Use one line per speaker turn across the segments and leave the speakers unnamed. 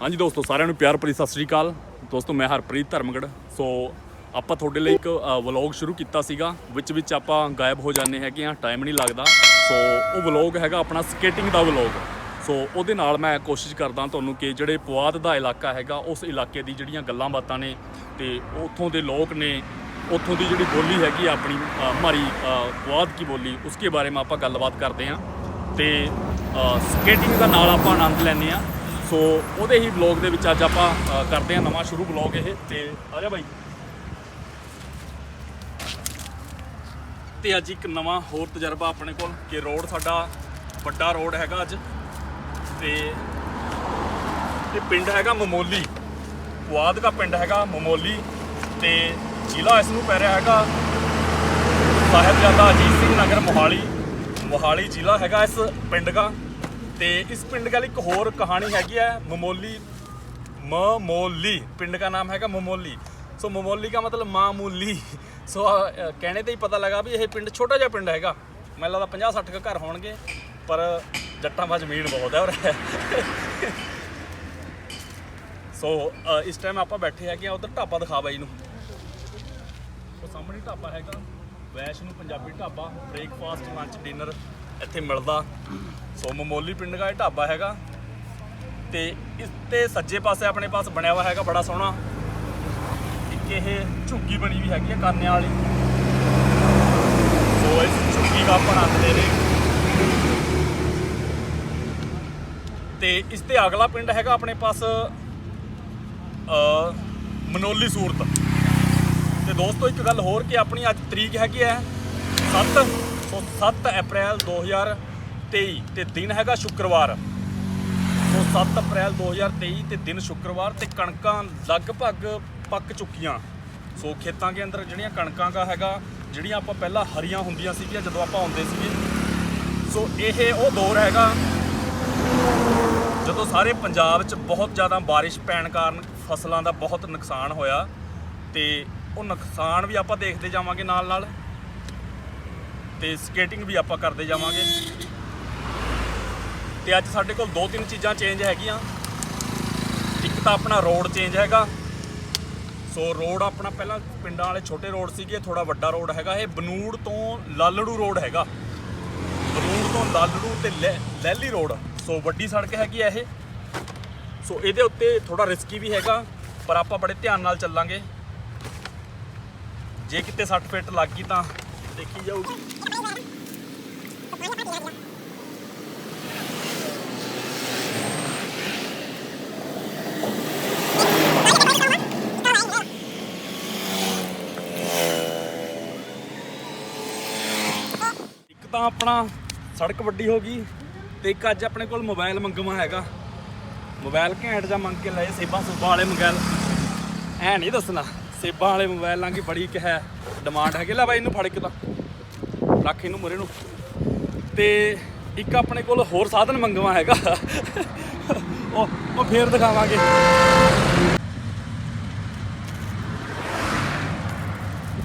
ਹਾਂਜੀ ਦੋਸਤੋ, ਸਾਰਿਆਂ ਨੂੰ ਪਿਆਰ ਭਰੀ ਸਤਿ ਸ੍ਰੀ ਅਕਾਲ। ਦੋਸਤੋ, ਮੈਂ ਹਰਪ੍ਰੀਤ ਧਰਮਗੜ ਸੋ, ਆਪਾਂ ਤੁਹਾਡੇ ਲਈ ਇੱਕ ਵਲੌਗ ਸ਼ੁਰੂ ਕੀਤਾ ਸੀਗਾ, ਵਿੱਚ ਵਿੱਚ ਆਪਾਂ ਗਾਇਬ ਹੋ ਜਾਂਦੇ ਹੈਗੇ ਆ ਟਾਈਮ ਨਹੀਂ ਲੱਗਦਾ। ਸੋ, ਉਹ ਵਲੌਗ ਹੈਗਾ ਆਪਣਾ ਸਕੇਟਿੰਗ ਦਾ ਵਲੌਗ ਸੋ, ਉਹਦੇ ਨਾਲ ਮੈਂ ਕੋਸ਼ਿਸ਼ ਕਰਦਾ ਤੁਹਾਨੂੰ ਕਿ ਜਿਹੜੇ ਪੁਆਧ ਦਾ ਇਲਾਕਾ ਹੈਗਾ, ਉਸ ਇਲਾਕੇ ਦੀ ਜਿਹੜੀਆਂ ਗੱਲਾਂ ਬਾਤਾਂ ਨੇ, ਤੇ ਉੱਥੋਂ ਦੇ ਲੋਕ ਨੇ, ਉੱਥੋਂ ਦੀ ਜਿਹੜੀ ਬੋਲੀ ਹੈਗੀ ਆਪਣੀ ਮਾਰੀ ਪੁਆਧ ਕੀ ਬੋਲੀ, ਉਸਕੇ ਬਾਰੇ ਮੈਂ ਆਪਾਂ ਗੱਲਬਾਤ ਕਰਦੇ ਹਾਂ। ਤੇ ਸਕੇਟਿੰਗ ਦਾ ਨਾਲ ਆਪਾਂ ਆਨੰਦ ਲੈਂਦੇ ਆ ਸੋ ਉਹਦੇ ਹੀ ਵਲੌਗ ਦੇ ਵਿੱਚ ਅੱਜ ਆਪਾਂ ਕਰਦੇ ਹਾਂ ਨਵਾਂ ਸ਼ੁਰੂ ਵਲੌਗ ਇਹ। ਤੇ ਆ ਜਾ ਬਾਈ। ਤੇ ਅੱਜ ਇੱਕ ਨਵਾਂ ਹੋਰ ਤਜਰਬਾ ਆਪਣੇ ਕੋਲ, ਕਿ ਰੋਡ ਸਾਡਾ ਵੱਡਾ ਰੋਡ ਹੈਗਾ ਅੱਜ। ਤੇ ਤੇ ਪਿੰਡ ਹੈਗਾ ਮਮੋਲੀ। ਪੁਆਧ ਦਾ ਪਿੰਡ ਹੈਗਾ ਮਮੋਲੀ। ਤੇ ਜ਼ਿਲ੍ਹਾ ਇਸ ਨੂੰ ਪੈ ਰਿਹਾ ਹੈਗਾ ਸਾਹਿਬਜ਼ਾਦਾ ਅਜੀਤ ਸਿੰਘ ਨਗਰ ਮੋਹਾਲੀ। ਮੋਹਾਲੀ ਜ਼ਿਲ੍ਹਾ ਹੈਗਾ ਇਸ ਪਿੰਡ ਦਾ। ਤੇ ਇਸ ਪਿੰਡ ਗੱਲ ਇੱਕ ਹੋਰ ਕਹਾਣੀ ਹੈਗੀ ਹੈ, ਮਮੋਲੀ ਮਮੋਲੀ, ਪਿੰਡ ਦਾ ਨਾਮ ਹੈਗਾ ਮਮੋਲੀ। ਸੋ ਮਮੋਲੀ ਦਾ ਮਤਲਬ ਮਾਮੂਲੀ। ਸੋ ਕਹਿਣੇ ਤੇ ਹੀ ਪਤਾ ਲੱਗਾ ਵੀ ਇਹ ਪਿੰਡ ਛੋਟਾ ਜਿਹਾ ਪਿੰਡ ਹੈਗਾ। ਮੈਨੂੰ ਲੱਗਦਾ 50 60 ਘਰ ਹੋਣਗੇ, ਪਰ ਜੱਟਾਂ ਵਿੱਚ ਜ਼ਮੀਨ ਬਹੁਤ ਹੈ ਔਰ ਸੋ ਇਸ ਟਾਈਮ ਆਪਾਂ ਬੈਠੇ ਹੈਗੇ ਆ ਉਧਰ ਢਾਬਾ ਦਿਖਾ ਬਾਈ ਨੂੰ। ਉਹ ਸਾਹਮਣੇ ਢਾਬਾ ਹੈਗਾ Vaishno Punjabi Dhaba breakfast lunch dinner ਇੱਥੇ ਮਿਲਦਾ। ਸੋ ਮਮੋਲੀ ਪਿੰਡ ਦਾ ਇਹ ਢਾਬਾ ਹੈਗਾ। ਤੇ ਇਸ ਤੇ ਸੱਜੇ ਪਾਸੇ ਆਪਣੇ ਪਾਸ ਬਣਿਆ ਹੋਇਆ ਹੈਗਾ, ਬੜਾ ਸੋਹਣਾ। ਇੱਕ ਇਹ ਝੁੱਗੀ ਬਣੀ ਵੀ ਹੈਗੀ ਹੈ ਕਾਨਿਆਂ ਵਾਲੀ। ਸੋ ਇਸ ਝੁੱਗੀ ਦਾ ਆਪਾਂ ਆਨੰਦ ਲੈ ਰਹੇ। ਤੇ ਇਸ ਤੇ ਅਗਲਾ ਪਿੰਡ ਹੈਗਾ ਆਪਣੇ ਪਾਸ, ਅ, ਮਨੋਲੀ ਸੂਰਤ। ਤੇ ਦੋਸਤੋ, ਇੱਕ ਗੱਲ ਹੋਰ ਕਿ ਆਪਣੀ ਅੱਜ ਤਰੀਕ ਹੈਗੀ ਹੈ 7 ਸੋ 7 ਅਪ੍ਰੈਲ 2023 ਤੇ ਦਿਨ ਹੈਗਾ ਸ਼ੁੱਕਰਵਾਰ। ਸੋ 7 ਅਪ੍ਰੈਲ 2023 ਤੇ ਦਿਨ ਸ਼ੁੱਕਰਵਾਰ ਤੇ ਕਣਕਾਂ ਲਗਭਗ ਪੱਕ ਚੁੱਕੀਆਂ। ਸੋ ਖੇਤਾਂ ਦੇ ਅੰਦਰ ਜਿਹੜੀਆਂ ਕਣਕਾਂ ਦਾ ਹੈਗਾ, ਜਿਹੜੀਆਂ ਆਪਾਂ ਪਹਿਲਾਂ ਹਰੀਆਂ ਹੁੰਦੀਆਂ ਸੀਗੀਆਂ ਜਦੋਂ ਆਪਾਂ ਆਉਂਦੇ ਸੀਗੇ। ਸੋ ਇਹ ਉਹ ਦੌਰ ਹੈਗਾ, ਜਦੋਂ ਸਾਰੇ ਪੰਜਾਬ 'ਚ ਬਹੁਤ ਜ਼ਿਆਦਾ ਬਾਰਿਸ਼ ਪੈਣ ਕਾਰਨ ਫਸਲਾਂ ਦਾ ਬਹੁਤ ਨੁਕਸਾਨ ਹੋਇਆ ਤੇ ਉਹ ਨੁਕਸਾਨ ਵੀ ਆਪਾਂ ਦੇਖਦੇ ਜਾਵਾਂਗੇ ਨਾਲ ਨਾਲ ਤੇ ਸਕੇਟਿੰਗ ਵੀ ਆਪਾਂ ਕਰਦੇ ਜਾਵਾਂਗੇ। ਤੇ ਅੱਜ ਸਾਡੇ ਕੋਲ ਦੋ ਤਿੰਨ ਚੀਜ਼ਾਂ ਚੇਂਜ ਹੈਗੀਆਂ। ਇੱਕ ਤਾਂ ਆਪਣਾ ਰੋਡ ਚੇਂਜ ਹੈਗਾ। ਸੋ ਰੋਡ ਆਪਣਾ ਪਹਿਲਾਂ ਪਿੰਡਾਂ ਵਾਲੇ ਛੋਟੇ ਰੋਡ ਸੀਗੇ ਥੋੜਾ ਵੱਡਾ ਰੋਡ ਹੈਗਾ। ਇਹ ਬਨੂੜ ਤੋਂ ਲਾਲੜੂ ਰੋਡ ਹੈਗਾ। ਬਨੂੜ ਤੋਂ ਲਾਲੜੂ ਤੇ ਲੈ- ਲਹਿਲੀ ਰੋਡ ਸੋ ਵੱਡੀ ਸੜਕ ਹੈਗੀ ਆ ਇਹ। ਸੋ ਇਹਦੇ ਉੱਤੇ ਥੋੜਾ ਰਿਸਕੀ ਵੀ ਹੈਗਾ, ਪਰ ਆਪਾਂ ਬੜੇ ਧਿਆਨ ਨਾਲ ਚੱਲਾਂਗੇ। ਜੇ ਕਿਤੇ 60 ਫਿੱਟ ਲੱਗ ਗਈ ਤਾਂ ਦੇਖੀ ਜਾਊਗੀ। ਆਪਣਾ ਸੜਕ ਵੱਡੀ ਹੋ ਗਈ ਤੇ ਇੱਕ ਅੱਜ ਆਪਣੇ ਕੋਲ ਮੋਬਾਈਲ ਮੰਗਵਾ ਹੈਗਾ। ਮੋਬਾਈਲ ਘੈਂਟ ਜਾਂ ਮੰਗ ਕੇ ਲਏ, ਸੇਬਾਂ ਸੁਬਾਂ ਵਾਲੇ ਮੋਬਾਈਲ। ਐ ਨਹੀਂ ਦੱਸਣਾ, ਸੇਬਾਂ ਵਾਲੇ ਮੋਬਾਈਲਾਂ ਦੀ ਬੜੀ ਕਿ ਹੈ ਡਿਮਾਂਡ ਹੈਗੀ। ਲੈ ਬਾਈ ਇਹਨੂੰ ਫੜ ਕੇ ਤਾਂ। ਰੱਖ ਇਹਨੂੰ ਮੁਰੇ ਨੂੰ। ਤੇ ਇੱਕ ਆਪਣੇ ਕੋਲ ਹੋਰ ਸਾਧਨ ਮੰਗਵਾ ਹੈਗਾ। ਉਹ ਉਹ ਫੇਰ ਦਿਖਾਵਾਂਗੇ।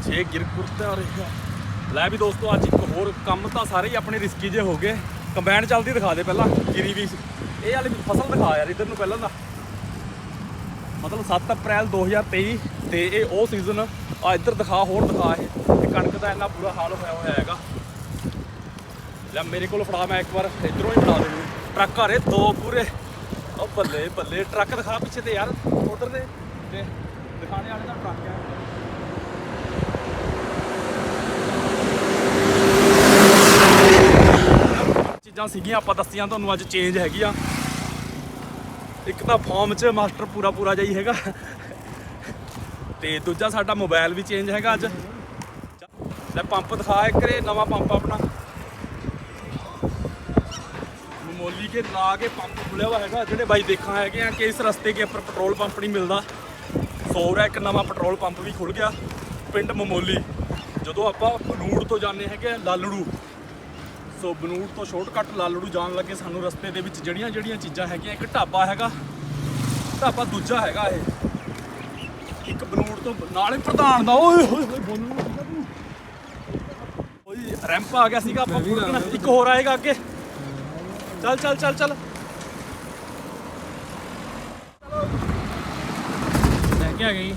ਜੇ ਗਿਰ ਕੁਰਤਾ ਔਰ ਲੈ ਵੀ ਦੋਸਤੋ, ਅੱਜ ਇੱਕ ਹੋਰ ਕੰਮ ਤਾਂ ਸਾਰੇ ਹੀ ਆਪਣੇ ਰਿਸਕੀ ਜੇ ਹੋ ਗਏ। ਕੰਬਾਈਨ ਚੱਲਦੀ ਦਿਖਾ ਦੇ ਪਹਿਲਾਂ, ਗਿਰੀ ਵੀ। ਇਹ ਵਾਲੀ ਫਸਲ ਦਿਖਾ ਯਾਰ, ਇਧਰ ਨੂੰ ਪਹਿਲਾਂ ਦਾ। ਮਤਲਬ 7 ਅਪ੍ਰੈਲ 2023 ਤੇ ਇਹ ਉਹ ਸੀਜ਼ਨ ਆ ਇੱਧਰ ਦਿਖਾ, ਹੋਰ ਦਿਖਾ ਇਹ। ਤੇ ਕਣਕ ਦਾ ਇੰਨਾ ਬੁਰਾ ਹਾਲ ਹੋਇਆ ਹੋਇਆ ਹੈਗਾ। ਲੈ ਮੇਰੇ ਕੋਲ ਫੜਾ ਮੈਂ ਇੱਕ ਵਾਰ, ਇਧਰੋਂ ਹੀ ਫੜਾ ਦੇ ਟਰੱਕ ਆ ਰਹੇ ਦੋ ਪੂਰੇ। ਉਹ ਬੱਲੇ ਬੱਲੇ, ਟਰੱਕ ਦਿਖਾ ਪਿੱਛੇ ਤੇ ਯਾਰ, ਉਧਰ ਦੇ। ਤੇ ਦਿਖਾਣੇ ਵਾਲੇ ਦਾ ਟਰੱਕ ਆ। ਚੀਜ਼ਾਂ ਸੀਗੀਆਂ, ਆਪਾਂ ਦੱਸੀਆਂ, ਤੁਹਾਨੂੰ ਅੱਜ ਚੇਂਜ ਹੈਗੀਆਂ। ਇੱਕ ਤਾਂ ਫਾਰਮ 'ਚ ਮਾਸਟਰ ਪੂਰਾ ਪੂਰਾ ਜਾਈ ਹੈਗਾ। ਤੇ ਦੂਜਾ ਸਾਡਾ ਮੋਬਾਈਲ ਵੀ ਚੇਂਜ ਹੈਗਾ ਅੱਜ। ਲੈ ਪੰਪ ਦਿਖਾ ਇੱਕ ਨਵਾਂ ਪੰਪ ਆਪਣਾ। ਮਮੋਲੀ ਕੇ ਲਾ ਕੇ ਪੰਪ ਖੁੱਲਿਆ ਹੋਇਆ ਹੈਗਾ, ਜਿਹੜੇ ਬਾਈ ਦੇਖਾਂ ਹੈਗੇ ਆ, ਕਿ ਇਸ ਰਸਤੇ ਕੇ ਉੱਪਰ ਪੈਟਰੋਲ ਪੰਪ ਨਹੀਂ ਮਿਲਦਾ। ਸੋਰਾ ਇੱਕ ਨਵਾਂ ਪੈਟਰੋਲ ਪੰਪ ਵੀ ਖੁੱਲ ਗਿਆ। ਪਿੰਡ ਮਮੋਲੀ, ਜਦੋਂ ਆਪਾਂ ਬਨੂੜ ਤੋਂ ਜਾਂਦੇ ਹੈਗੇ ਆ, ਲਾਲੜੂ। ਸੋ ਬਨੂੜ ਤੋਂ ਸ਼ਾਰਟਕਟ ਲਾਲੜੂ ਜਾਣ ਲੱਗੇ ਸਾਨੂੰ ਰਸਤੇ ਦੇ ਵਿੱਚ ਜਿਹੜੀਆਂ ਜਿਹੜੀਆਂ ਚੀਜ਼ਾਂ ਹੈਗੀਆਂ ਇੱਕ ਢਾਬਾ ਹੈਗਾ ਢਾਬਾ ਦੂਜਾ ਹੈਗਾ ਇਹ। ਇੱਕ ਬਨੂੜ ਤੋਂ ਨਾਲੇ ਪ੍ਰਧਾਨ ਦਾ ਓਏ ਹੋਏ ਹੋਏ ਬੋਲਣ ਤੂੰ। ਓਏ ਰੈਂਪ ਆ ਗਿਆ ਸੀਗਾ ਆਪਾਂ ਫੁਰਕਣਾ ਇੱਕ ਹੋਰ ਆਏਗਾ ਅੱਗੇ। ਚੱਲ ਚੱਲ ਚੱਲ ਚੱਲ।
ਕੇ ਆ ਗਈ।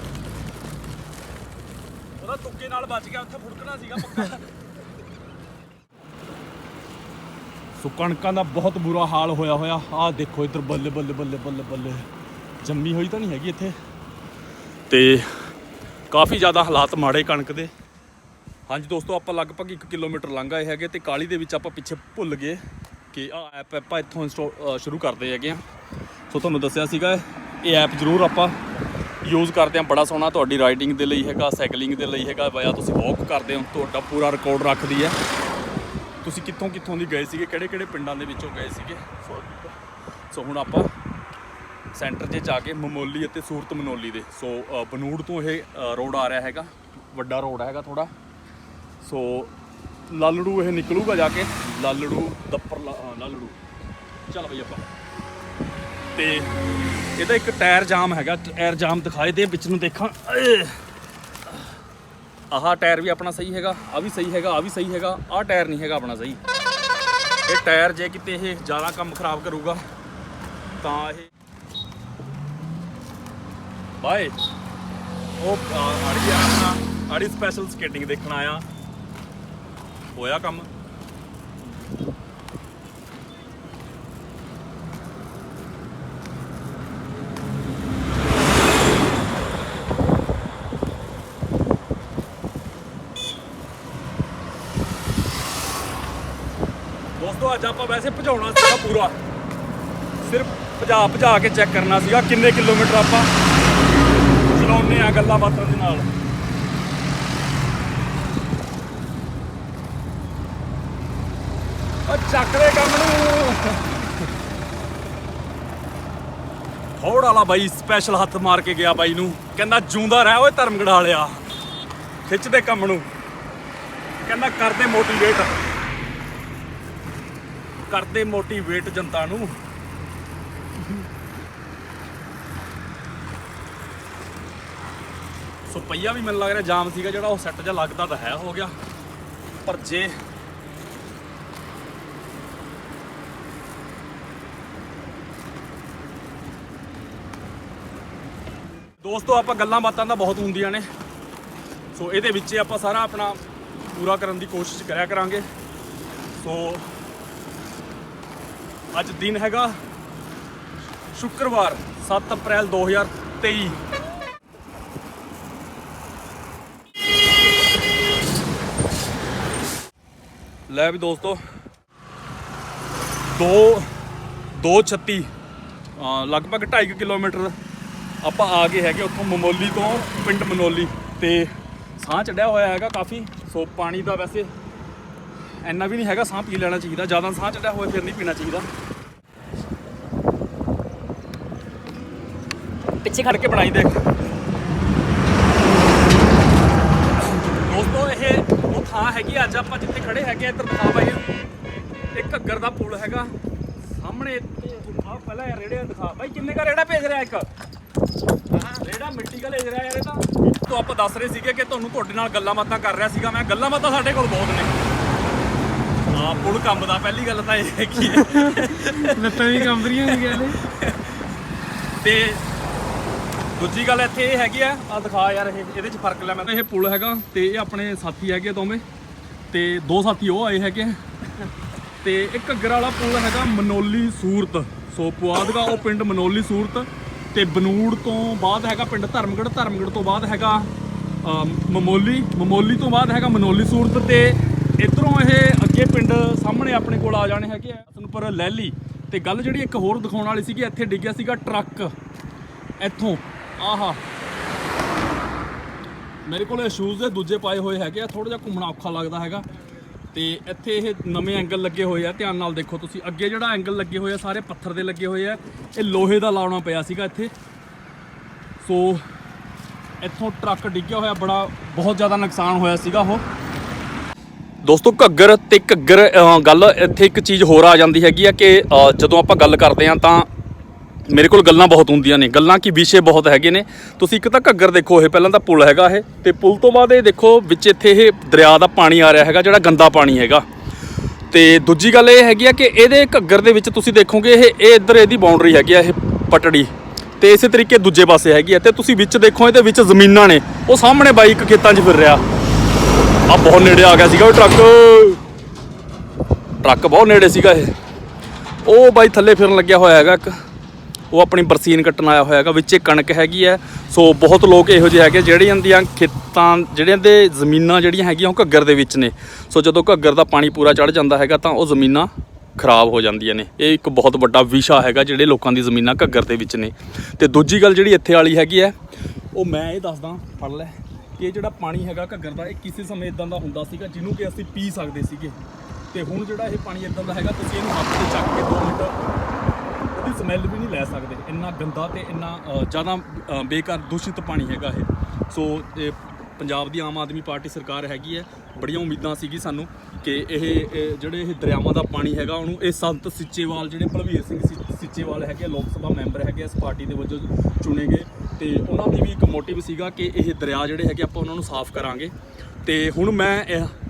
ਉਹਦਾ ਤੁੱਕੇ ਨਾਲ ਬਚ ਗਿਆ ਉੱਥੇ ਫੁੜਕਣਾ ਸੀਗਾ ਪੱਕਾ। ਸੋ ਕਣਕਾਂ ਦਾ ਬਹੁਤ ਬੁਰਾ ਹਾਲ ਹੋਇਆ ਹੋਇਆ। ਆਹ ਦੇਖੋ ਇੱਧਰ ਬੱਲੇ ਬੱਲੇ ਬੱਲੇ ਬੱਲੇ ਬੱਲੇ। ਜੰਮੀ ਹੋਈ ਤਾਂ ਨਹੀਂ ਹੈਗੀ ਇੱਥੇ। ਤੇ ਕਾਫੀ ਜ਼ਿਆਦਾ ਹਾਲਾਤ ਮਾੜੇ ਕਣਕ ਦੇ। ਹਾਂਜੀ ਦੋਸਤੋ, ਆਪਾਂ ਲਗਭਗ 1 ਕਿਲੋਮੀਟਰ ਲੰਘ ਆਏ ਹੈਗੇ ਤੇ ਕਾਲੀ ਦੇ ਵਿੱਚ ਆਪਾਂ ਪਿੱਛੇ ਭੁੱਲ ਗਏ ਕਿ ਆ ਐਪ ਆਪਾਂ ਇੱਥੋਂ ਇੰਸਟਾਲ ਸ਼ੁਰੂ ਕਰਦੇ ਹੈਗੇ ਆ ਸੋ ਤੁਹਾਨੂੰ ਦੱਸਿਆ ਸੀਗਾ, ਇਹ ਐਪ ਜ਼ਰੂਰ ਆਪਾਂ ਯੂਜ਼ ਕਰਦੇ ਆ ਬੜਾ ਸੋਹਣਾ ਤੁਹਾਡੀ ਰਾਈਡਿੰਗ ਦੇ ਲਈ ਹੈਗਾ ਸਾਈਕਲਿੰਗ ਦੇ ਲਈ ਹੈਗਾ। ਜਾਂ ਤੁਸੀਂ ਵਾਕ ਕਰਦੇ ਹੋ, ਤੁਹਾਡਾ ਪੂਰਾ ਰਿਕਾਰਡ ਰੱਖਦੀ ਹੈ। ਤੁਸੀਂ ਕਿੱਥੋਂ ਕਿੱਥੋਂ ਦੀ ਗਏ ਸੀਗੇ? ਕਿਹੜੇ ਕਿਹੜੇ ਪਿੰਡਾਂ ਦੇ ਵਿੱਚੋਂ ਗਏ ਸੀਗੇ? ਸੋ- ਸੋ ਹੁਣ ਆਪਾਂ ਸੈਂਟਰ 'ਚ ਜਾ ਕੇ ਮਮੋਲੀ ਅਤੇ ਸੂਰਤ ਮਨੋਲੀ ਦੇ। ਸੋ ਬਨੂੜ ਤੋਂ ਇਹ ਰੋਡ ਆ ਰਿਹਾ ਹੈਗਾ। ਵੱਡਾ ਰੋਡ ਹੈਗਾ ਥੋੜਾ ਸੋ, ਲਾਲੜੂ ਇਹ ਨਿਕਲੂਗਾ ਜਾ ਕੇ। ਲਾਲੜੂ ਦੱਪਰ ਲਾ- ਲਾਲੜੂ। ਚੱਲ ਬਈ ਆਪਾਂ। ਤੇ ਇਹਦਾ ਇੱਕ ਟਾਇਰ ਜਾਮ ਹੈਗਾ। ਟਾਇਰ ਜਾਮ ਦਿਖਾਏ ਦੇ ਵਿੱਚ ਨੂੰ ਦੇਖਾਂ। ਆਹ ਟਾਇਰ ਵੀ ਆਪਣਾ ਸਹੀ ਹੈਗਾ ਆ ਵੀ ਸਹੀ ਹੈਗਾ ਆ ਵੀ ਸਹੀ ਹੈਗਾ ਆਹ ਟਾਇਰ ਨਹੀਂ ਹੈਗਾ ਆਪਣਾ ਸਹੀ ਇਹ ਟਾਇਰ ਜੇ ਕਿਤੇ ਇਹ ਜ਼ਿਆਦਾ ਕੰਮ ਖਰਾਬ ਕਰੂਗਾ ਤਾਂ ਇਹ ਬਾਏ ਉਹ ਆ- ਆਪਣਾ ਆੜੀ ਸਪੈਸ਼ਲ ਸਕੇਟਿੰਗ ਦੇਖਣ ਆਇਆ ਹੋਇਆ ਕੰਮ ਦੋਸਤੋ ਅੱਜ ਆਪਾਂ ਵੈਸੇ ਭਜਾਉਣਾ ਸੀਗਾ ਪੂਰਾ। ਸਿਰਫ ਭਜਾ ਭਜਾ ਕੇ ਚੈੱਕ ਕਰਨਾ ਸੀਗਾ ਕਿੰਨੇ ਕਿਲੋਮੀਟਰ ਆਪਾਂ ਚਲਾਉਨੇ ਆ ਗੱਲਾਂ ਬਾਤਾਂ ਦੇ ਨਾਲ। ਓ ਚੱਕ ਦੇ ਕੰਮ ਨੂੰ। ਥੋੜ ਵਾਲਾ ਬਾਈ ਸਪੈਸ਼ਲ ਹੱਥ ਮਾਰ ਕੇ ਗਿਆ ਬਾਈ ਨੂੰ। ਕਹਿੰਦਾ ਜੂੰਦਾ ਰਹਿ ਓਏ ਧਰਮਗੜਾ ਵਾਲਿਆ। ਖਿੱਚ ਦੇ ਕੰਮ ਨੂੰ। ਕਹਿੰਦਾ ਕਰਦੇ ਮੋਟੀਵੇਟ ਕਰਦੇ ਮੋਟੀਵੇਟ ਜਨਤਾ ਨੂੰ। ਸੋ ਪਈਆ ਵੀ ਮੈਨੂੰ ਲੱਗ ਰਿਹਾ ਜਾਮ ਸੀਗਾ ਜਿਹੜਾ ਉਹ ਸੈੱਟ ਜਿਹਾ ਲੱਗਦਾ ਤਾਂ ਹੈ, ਹੋ ਗਿਆ। ਪਰ ਜੇ ਦੋਸਤੋ, ਆਪਾਂ ਗੱਲਾਂ ਬਾਤਾਂ ਤਾਂ ਬਹੁਤ ਹੁੰਦੀਆਂ ਨੇ। ਸੋ ਇਹਦੇ ਵਿੱਚ ਆਪਾਂ ਸਾਰਾ ਆਪਣਾ ਪੂਰਾ ਕਰਨ ਦੀ ਕੋਸ਼ਿਸ਼ ਕਰਿਆ ਕਰਾਂਗੇ। ਸੋ ਅੱਜ ਦਿਨ ਹੈਗਾ ਸ਼ੁੱਕਰਵਾਰ 7 ਅਪ੍ਰੈਲ 2023 ਲੈ ਵੀ ਦੋਸਤੋ 2 236 ਲਗਭਗ 2.5 ਕਿਲੋਮੀਟਰ ਆਪਾਂ ਆ ਗਏ ਹੈਗੇ ਉੱਥੋਂ ਮਮੋਲੀ ਤੋਂ ਪਿੰਡ ਮਨੋਲੀ ਤੇ ਸਾਹ ਚੜਿਆ ਹੋਇਆ ਹੈਗਾ ਕਾਫੀ, ਸੋ ਪਾਣੀ ਦਾ ਵੈਸੇ ਇੰਨਾ ਵੀ ਨਹੀਂ ਹੈਗਾ, ਸਾਹ ਪੀ ਲੈਣਾ ਚਾਹੀਦਾ, ਜ਼ਿਆਦਾ ਸਾਹ ਚੜਿਆ ਹੋਇਆ ਫਿਰ ਨਹੀਂ ਪੀਣਾ ਚਾਹੀਦਾ। ਪਿੱਛੇ ਖੜ ਕੇ ਬਣਾਈ ਦੇਖ। ਦੋਸਤੋ ਇਹ ਉਹ ਥਾਂ ਹੈਗੀ ਅੱਜ ਆਪਾਂ ਜਿੱਥੇ ਖੜੇ ਹੈਗੇ ਇੱਧਰ ਦਿਖਾ ਬਾਈ। ਇੱਕ ਘੱਗਰ ਦਾ ਪੁਲ ਹੈਗਾ। ਸਾਹਮਣੇ ਦਿਖਾ ਪਹਿਲਾਂ ਰੇੜੇ ਦਿਖਾ। ਬਾਈ ਕਿੰਨੇ ਦਾ ਰੇੜਾ ਭੇਜ ਰਿਹਾ ਇੱਕ? ਰੇੜਾ ਮਿੱਟੀ ਦਾ ਭੇਜ ਰਿਹਾ ਯਾਰ ਇਹ ਤਾਂ। ਤੋਂ ਆਪਾਂ ਦੱਸ ਰਹੇ ਸੀਗੇ ਕਿ ਤੁਹਾਨੂੰ ਤੁਹਾਡੇ ਨਾਲ ਗੱਲਾਂ ਬਾਤਾਂ ਕਰ ਰਿਹਾ ਸੀਗਾ ਮੈਂ। ਗੱਲਾਂ ਬਾਤਾਂ ਸਾਡੇ ਕੋਲ ਬਹੁਤ ਨੇ। ਆ ਪੁਲ ਕੰਮ ਦਾ ਪਹਿਲੀ ਗੱਲ ਤਾਂ ਇਹ ਹੈਗੀ ਹੈ
ਲੱਤਾਂ ਵੀ ਕੰਬ ਰਹੀਆਂ ਨੇ
ਤੇ ਦੂਜੀ ਗੱਲ ਇੱਥੇ ਇਹ ਹੈਗੀ ਆ ਆ ਦਿਖਾ ਯਾਰ ਇਹ ਇਹਦੇ ਚ ਫ਼ਰਕ ਲੈ ਮੈਂ। ਇਹ ਪੁਲ ਹੈਗਾ ਤੇ ਇਹ ਆਪਣੇ ਸਾਥੀ ਹੈਗੇ ਆ ਦੋਵੇਂ। ਤੇ ਦੋ ਸਾਥੀ ਉਹ ਆਏ ਹੈਗੇ ਆ। ਤੇ ਇੱਕ ਘੱਗਰ ਵਾਲਾ ਪੁਲ ਹੈਗਾ ਮਨੋਲੀ ਸੂਰਤ। ਸੋ ਪੁਆਧ ਦਾ ਉਹ ਪਿੰਡ ਮਨੋਲੀ ਸੂਰਤ। ਤੇ ਬਨੂੜ ਤੋਂ ਬਾਅਦ ਹੈਗਾ ਪਿੰਡ ਧਰਮਗੜ ਧਰਮਗੜ ਤੋਂ ਬਾਅਦ ਹੈਗਾ ਅਮ, ਮਮੋਲੀ। ਮਮੋਲੀ ਤੋਂ ਬਾਅਦ ਹੈਗਾ ਮਨੋਲੀ ਸੂਰਤ ਤੇ ਇਧਰੋਂ ਇਹ ਅੱਗੇ ਪਿੰਡ ਸਾਹਮਣੇ ਆਪਣੇ ਕੋਲ ਆ ਜਾਣੇ ਹੈਗੇ ਆ। ਹਸਨਪੁਰ ਲਹਿਲੀ। ਤੇ ਗੱਲ ਜਿਹੜੀ ਇੱਕ ਹੋਰ ਦਿਖਾਉਣ ਵਾਲੀ ਸੀਗੀ ਇੱਥੇ ਡਿੱਗਿਆ ਸੀਗਾ ਟਰੱਕ। ਇੱਥੋਂ ਆਹਾ। ਮੇਰੇ ਕੋਲ ਇਹ ਸ਼ੂਜ਼ ਦੇ ਦੂਜੇ ਪਾਏ ਹੋਏ ਹੈਗੇ ਆ ਥੋੜਾ ਜਿਹਾ ਘੁੰਮਣਾ ਔਖਾ ਲੱਗਦਾ ਹੈਗਾ। ਤੇ ਇੱਥੇ ਇਹ ਨਵੇਂ ਐਂਗਲ ਲੱਗੇ ਹੋਏ ਆ, ਧਿਆਨ ਨਾਲ ਦੇਖੋ ਤੁਸੀਂ। ਅੱਗੇ ਜਿਹੜਾ ਐਂਗਲ ਲੱਗੇ ਹੋਏ ਆ, ਸਾਰੇ ਪੱਥਰ ਦੇ ਲੱਗੇ ਹੋਏ ਆ। ਇਹ ਲੋਹੇ ਦਾ ਲਾਉਣਾ ਪਿਆ ਸੀਗਾ ਇੱਥੇ। ਸੋ, ਇੱਥੋਂ ਟਰੱਕ ਡਿੱਗਿਆ ਹੋਇਆ, ਬੜਾ, ਬਹੁਤ ਜ਼ਿਆਦਾ ਨੁਕਸਾਨ ਹੋਇਆ ਸੀਗਾ ਉਹ। ਦੋਸਤੋ, ਘੱਗਰ ਤੇ ਘੱਗਰ ਗੱਲ ਇੱਥੇ ਇੱਕ ਚੀਜ਼ ਹੋਰ ਆ ਜਾਂਦੀ ਹੈਗੀ ਆ ਕਿ ਜਦੋਂ ਆਪਾਂ ਗੱਲ ਕਰਦੇ ਆ ਤਾਂ ਮੇਰੇ ਕੋਲ ਗੱਲਾਂ ਬਹੁਤ ਹੁੰਦੀਆਂ ਨੇ, ਗੱਲਾਂ ਕੀ ਵਿਸ਼ੇ ਬਹੁਤ ਹੈਗੇ ਨੇ। ਤੁਸੀਂ ਇੱਕ ਤਾਂ ਘੱਗਰ ਦੇਖੋ, ਇਹ ਪਹਿਲਾਂ ਤਾਂ ਪੁਲ ਹੈਗਾ ਇਹ, ਤੇ ਪੁਲ ਤੋਂ ਬਾਅਦ ਇਹ ਦੇਖੋ, ਵਿੱਚ ਇੱਥੇ ਇਹ ਦਰਿਆ ਦਾ ਪਾਣੀ ਆ ਰਿਹਾ ਹੈਗਾ, ਜਿਹੜਾ ਗੰਦਾ ਪਾਣੀ ਹੈਗਾ। ਤੇ ਦੂਜੀ ਗੱਲ ਇਹ ਹੈਗੀ ਆ ਕਿ ਇਹਦੇ ਘੱਗਰ ਦੇ ਵਿੱਚ ਤੁਸੀਂ ਦੇਖੋਗੇ, ਇਹ ਇਹ ਇੱਧਰ ਇਹਦੀ ਬਾਉਂਡਰੀ ਹੈਗੀ ਆ, ਇਹ ਪਟੜੀ। ਤੇ ਇਸੇ ਤਰੀਕੇ ਦੂਜੇ ਪਾਸੇ ਹੈਗੀ ਹੈ ਤੇ ਤੁਸੀਂ ਵਿੱਚ ਦੇਖੋ, ਇਹਦੇ ਵਿੱਚ ਜ਼ਮੀਨਾਂ ਨੇ। ਉਹ ਸਾਹਮਣੇ ਬਾਈਕ ਖੇਤਾਂ 'ਚ ਫਿਰ ਰਿਹਾ। ਆ ਬਹੁਤ ਨੇੜੇ ਆ ਗਿਆ ਸੀਗਾ ਉਹ ਟਰੱਕ। ਟਰੱਕ ਬਹੁਤ ਨੇੜੇ ਸੀਗਾ ਇਹ। ਉਹ ਬਾਈ ਥੱਲੇ ਫਿਰਨ ਲੱਗਿਆ ਹੋਇਆ ਹੈਗਾ ਇੱਕ। ਉਹ ਆਪਣੀ ਬਰਸੀਨ ਕੱਟਣ ਆਇਆ ਹੋਇਆ ਹੈਗਾ, ਵਿੱਚ ਇਹ ਕਣਕ ਹੈਗੀ ਹੈ। ਸੋ ਬਹੁਤ ਲੋਕ ਇਹੋ ਜਿਹੇ ਹੈਗੇ ਜਿਹੜੀਆਂ ਦੀਆਂ ਖੇਤਾਂ, ਜਿਹੜਿਆਂ ਦੇ ਜ਼ਮੀਨਾਂ ਜਿਹੜੀਆਂ ਹੈਗੀਆਂ ਉਹ ਘੱਗਰ ਦੇ ਵਿੱਚ ਨੇ। ਸੋ ਜਦੋਂ ਘੱਗਰ ਦਾ ਪਾਣੀ ਪੂਰਾ ਚੜ ਜਾਂਦਾ ਹੈਗਾ ਤਾਂ ਉਹ ਜ਼ਮੀਨਾਂ ਖਰਾਬ ਹੋ ਜਾਂਦੀਆਂ ਨੇ। ਇਹ ਇੱਕ ਬਹੁਤ ਵੱਡਾ ਵਿਸ਼ਾ ਹੈਗਾ, ਜਿਹੜੇ ਲੋਕਾਂ ਦੀ ਜ਼ਮੀਨਾਂ ਘੱਗਰ ਦੇ ਵਿੱਚ ਨੇ। ਤੇ ਦੂਜੀ ਗੱਲ ਜਿਹੜੀ ਇੱਥੇ ਵਾਲੀ ਹੈਗੀ ਹੈ, ਉਹ ਮੈਂ ਇਹ ਦੱਸਦਾ ਪੜ ਲੈ, ਕਿ ਇਹ ਜਿਹੜਾ ਪਾਣੀ ਹੈਗਾ ਘੱਗਰ ਦਾ, ਇਹ ਕਿਸੇ ਸਮੇਂ ਇਦਾਂ ਦਾ ਹੁੰਦਾ ਸੀਗਾ ਜਿਹਨੂੰ ਕਿ ਅਸੀਂ ਪੀ ਸਕਦੇ ਸੀਗੇ। ਤੇ ਹੁਣ ਜਿਹੜਾ ਇਹ ਪਾਣੀ ਇਦਾਂ ਦਾ ਹੈਗਾ, ਤੁਸੀਂ ਇਹਨੂੰ ਹੱਥ ਤੇ ਚੱਕ ਕੇ 2 ਮਿੰਟ ਉਹਦੀ ਸਮੈਲ ਵੀ ਨਹੀਂ ਲੈ ਸਕਦੇ। ਇੰਨਾ ਗੰਦਾ ਤੇ ਇੰਨਾ ਜ਼ਿਆਦਾ ਬੇਕਾਰ ਦੂਸ਼ਿਤ ਪਾਣੀ ਹੈਗਾ ਇਹ। ਸੋ, ਇਹ ਪੰਜਾਬ ਦੀ ਆਮ ਆਦਮੀ ਪਾਰਟੀ ਸਰਕਾਰ ਹੈਗੀ ਹੈ। ਬੜੀਆਂ ਉਮੀਦਾਂ ਸੀਗੀ ਸਾਨੂੰ ਕਿ ਇਹ ਜਿਹੜੇ ਇਹ ਦਰਿਆਵਾਂ ਦਾ ਪਾਣੀ ਹੈਗਾ, ਉਹਨੂੰ ਇਹ ਸੰਤ ਸਿੱਚੇਵਾਲ, ਜਿਹੜੇ ਬਲਵੀਰ ਸਿੰਘ ਸਿ- ਸਿੱਚੇਵਾਲ ਹੈਗੇ, ਲੋਕ ਸਭਾ ਮੈਂਬਰ ਹੈਗੇ, ਇਸ ਪਾਰਟੀ ਦੇ ਵਜੋਂ ਚੁਣੇ ਗਏ ਤੇ ਉਹਨਾਂ ਦੀ ਵੀ ਇੱਕ ਮੋਟਿਵ ਸੀਗਾ ਕਿ ਇਹ ਦਰਿਆ ਜਿਹੜੇ ਹੈਗੇ, ਆਪਾਂ ਉਹਨਾਂ ਨੂੰ ਸਾਫ਼ ਕਰਾਂਗੇ। ਤੇ ਹੁਣ ਮੈਂ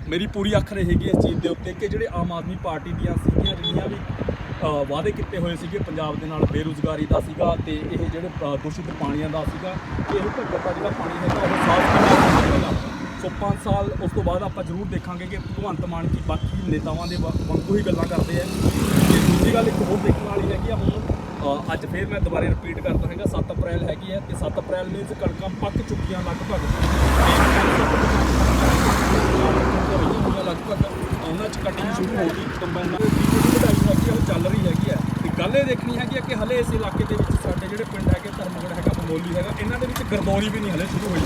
ਮੇਰੀ ਪੂਰੀ ਅੱਖ ਰਹੇਗੀ ਇਸ ਚੀਜ਼ ਦੇ ਉੱਤੇ ਕਿ ਜਿਹੜੇ ਆਮ ਆਦਮੀ ਪਾਰਟੀ ਦੀਆਂ ਸੀਗੀਆਂ ਜਿਹੜੀਆਂ ਵੀ ਵਾਅਦੇ ਕੀਤੇ ਹੋਏ ਸੀਗੇ ਪੰਜਾਬ ਦੇ ਨਾਲ ਬੇਰੁਜ਼ਗਾਰੀ ਦਾ ਸੀਗਾ ਤੇ ਇਹ ਜਿਹੜੇ ਅ, ਦੂਸ਼ਿਤ ਪਾਣੀਆਂ ਦਾ ਸੀਗਾ ਇਹ ਘੱਗਰ ਦਾ ਜਿਹੜਾ ਪਾਣੀ ਹੈਗਾ ਉਹ ਸਾਫ਼ ਕਿਵੇਂ ਹੋਵੇਗਾ ਸੋ 5 ਸਾਲ ਉਸ ਤੋਂ ਬਾਅਦ ਆਪਾਂ ਜ਼ਰੂਰ ਦੇਖਾਂਗੇ ਕਿ ਭਗਵੰਤ ਮਾਨ ਕੀ ਬਾਕੀ ਨੇਤਾਵਾਂ ਦੇ ਵਾ- ਵਾਂਗੂ ਹੀ ਗੱਲਾਂ ਕਰਦੇ ਆ। ਤੇ ਦੂਜੀ ਗੱਲ ਇੱਕ ਹੋਰ ਦੇਖਣ ਵਾਲੀ ਹੈਗੀ ਆ ਹੁਣ ਅੱਜ ਫੇਰ ਮੈਂ ਦੁਬਾਰੇ ਰਿਪੀਟ ਕਰਦਾ ਹੈਗਾ 7 ਅਪ੍ਰੈਲ ਹੈਗੀ ਹੈ ਤੇ 7 ਅਪ੍ਰੈਲ ਮੀਨਸ ਕਣਕਾਂ ਪੱਕ ਚੁੱਕੀਆਂ ਲਗਭਗ। ਲਗਭਗ ਉਹਨਾਂ ਚ ਕਟਿੰਗ ਸ਼ੁਰੂ ਹੋ ਗਈ ਕੰਬਾਈਨਾਂ ਦੀ ਜਿਹੜੀ ਕਢਾਈ ਹੈਗੀ ਉਹ ਚੱਲ ਰਹੀ ਹੈਗੀ ਹੈ ਤੇ ਗੱਲ ਇਹ ਦੇਖਣੀ ਹੈਗੀ ਹੈ ਕਿ ਹਲੇ ਇਸ ਇਲਾਕੇ ਦੇ ਵਿੱਚ ਸਾਡੇ ਜਿਹੜੇ ਪਿੰਡ ਹੈਗੇ ਧਰਮਗੜ ਹੈਗਾ ਬਮੋਲੀ ਹੈਗਾ ਇਹਨਾਂ ਦੇ ਵਿੱਚ ਗਰਦੌਰੀ ਵੀ ਨਹੀਂ ਹਲੇ ਸ਼ੁਰੂ ਹੋਈ।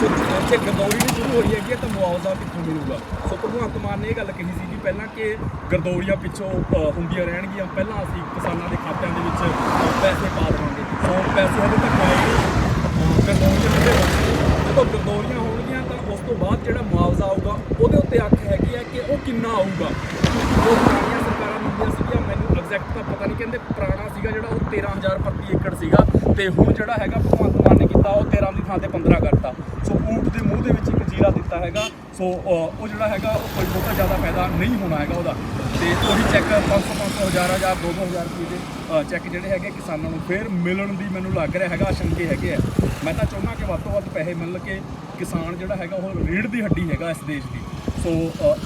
ਸੋ ਜੇ ਗਰਦੌਰੀ ਵੀ ਸ਼ੁਰੂ ਹੋਈ ਹੈਗੀ ਆ ਤਾਂ ਮੁਆਵਜ਼ਾ ਕਿੱਥੋਂ ਮਿਲੂਗਾ? ਸੋ ਭਗਵੰਤ ਮਾਨ ਨੇ ਇਹ ਗੱਲ ਕਹੀ ਸੀ ਜੀ ਪਹਿਲਾਂ ਕਿ ਗਰਦੌਰੀਆਂ ਪਿੱਛੋਂ ਅ, ਹੁੰਦੀਆਂ ਰਹਿਣਗੀਆਂ। ਪਹਿਲਾਂ ਅਸੀਂ ਕਿਸਾਨਾਂ ਦੇ ਖਾਤਿਆਂ ਦੇ ਵਿੱਚ ਪੈਸੇ ਪਾ ਦੇਵਾਂਗੇ। ਸੋ ਪੈਸੇ ਹਲੇ ਤੱਕ ਆਏ ਨਹੀਂ। ਗਰਦੌਰੀਆਂ ਹਲੇ ਜਦੋਂ ਗਰਦੌਰੀਆਂ ਹੋਣਗੀਆਂ ਤਾਂ ਉਸ ਤੋਂ ਬਾਅਦ ਜਿਹੜਾ ਮੁਆਵਜ਼ਾ ਆਊਗਾ ਉਹਦੇ ਉੱਤੇ ਅੱਖ ਹੈਗੀ ਹੈ ਕਿ ਉਹ ਕਿੰਨਾ ਆਊਗਾ। ਉਹ ਪੁਰਾਣੀਆਂ ਸਰਕਾਰਾਂ ਦਿੰਦੀਆਂ ਸੀਗੀਆਂ, ਮੈਨੂੰ ਐਗਜ਼ੈਕਟ ਤਾਂ ਪਤਾ ਨਹੀਂ, ਕਹਿੰਦੇ ਪੁਰਾਣਾ ਸੀਗਾ ਜਿਹੜਾ ਉਹ 13000 ਪ੍ਰਤੀ ਏਕੜ ਸੀਗਾ ਤੇ ਹੁਣ ਜਿਹੜਾ ਹੈਗਾ ਭਗਵੰਤ ਮਾਨ ਨੇ ਕੀਤਾ, ਉਹ 13 ਦੀ ਥਾਂ ਤੇ 15 ਕਰਤਾ। ਸੋ ਊਂਟ ਦੇ ਮੂੰਹ ਦੇ ਵਿੱਚ ਇੱਕ ਜੀਰਾ ਦਿੱਤਾ ਹੈਗਾ। ਸੋ ਉਹ ਜਿਹੜਾ ਹੈਗਾ, ਉਹ ਕੋਈ ਬਹੁਤਾ ਜ਼ਿਆਦਾ ਫਾਇਦਾ ਨਹੀਂ ਹੋਣਾ ਹੈਗਾ ਉਹਦਾ। ਤੇ ਉਹੀ ਚੈੱਕ 500 500 ਹਜ਼ਾਰ ਹਜ਼ਾਰ 2000 ਰੁਪਏ ਦੇ ਚੈੱਕ ਜਿਹੜੇ ਹੈਗੇ ਕਿਸਾਨਾਂ ਨੂੰ। ਫੇਰ ਮਿਲਣ ਦੀ ਮੈਨੂੰ ਲੱਗ ਰਿਹਾ ਹੈਗਾ ਸ਼ੰਕੇ ਹੈਗੇ ਆ। ਮੈਂ ਤਾਂ ਚਾਹੁੰਦਾ ਕਿ ਵੱਧ ਤੋਂ ਵੱਧ ਪੈਸੇ ਮਿਲ ਕੇ ਕਿਸਾਨ ਜਿਹੜਾ ਹੈਗਾ ਉਹ ਰੀੜ ਦੀ ਹੱਡੀ ਹੈਗਾ ਇਸ ਦੇਸ਼ ਦੀ। ਸੋ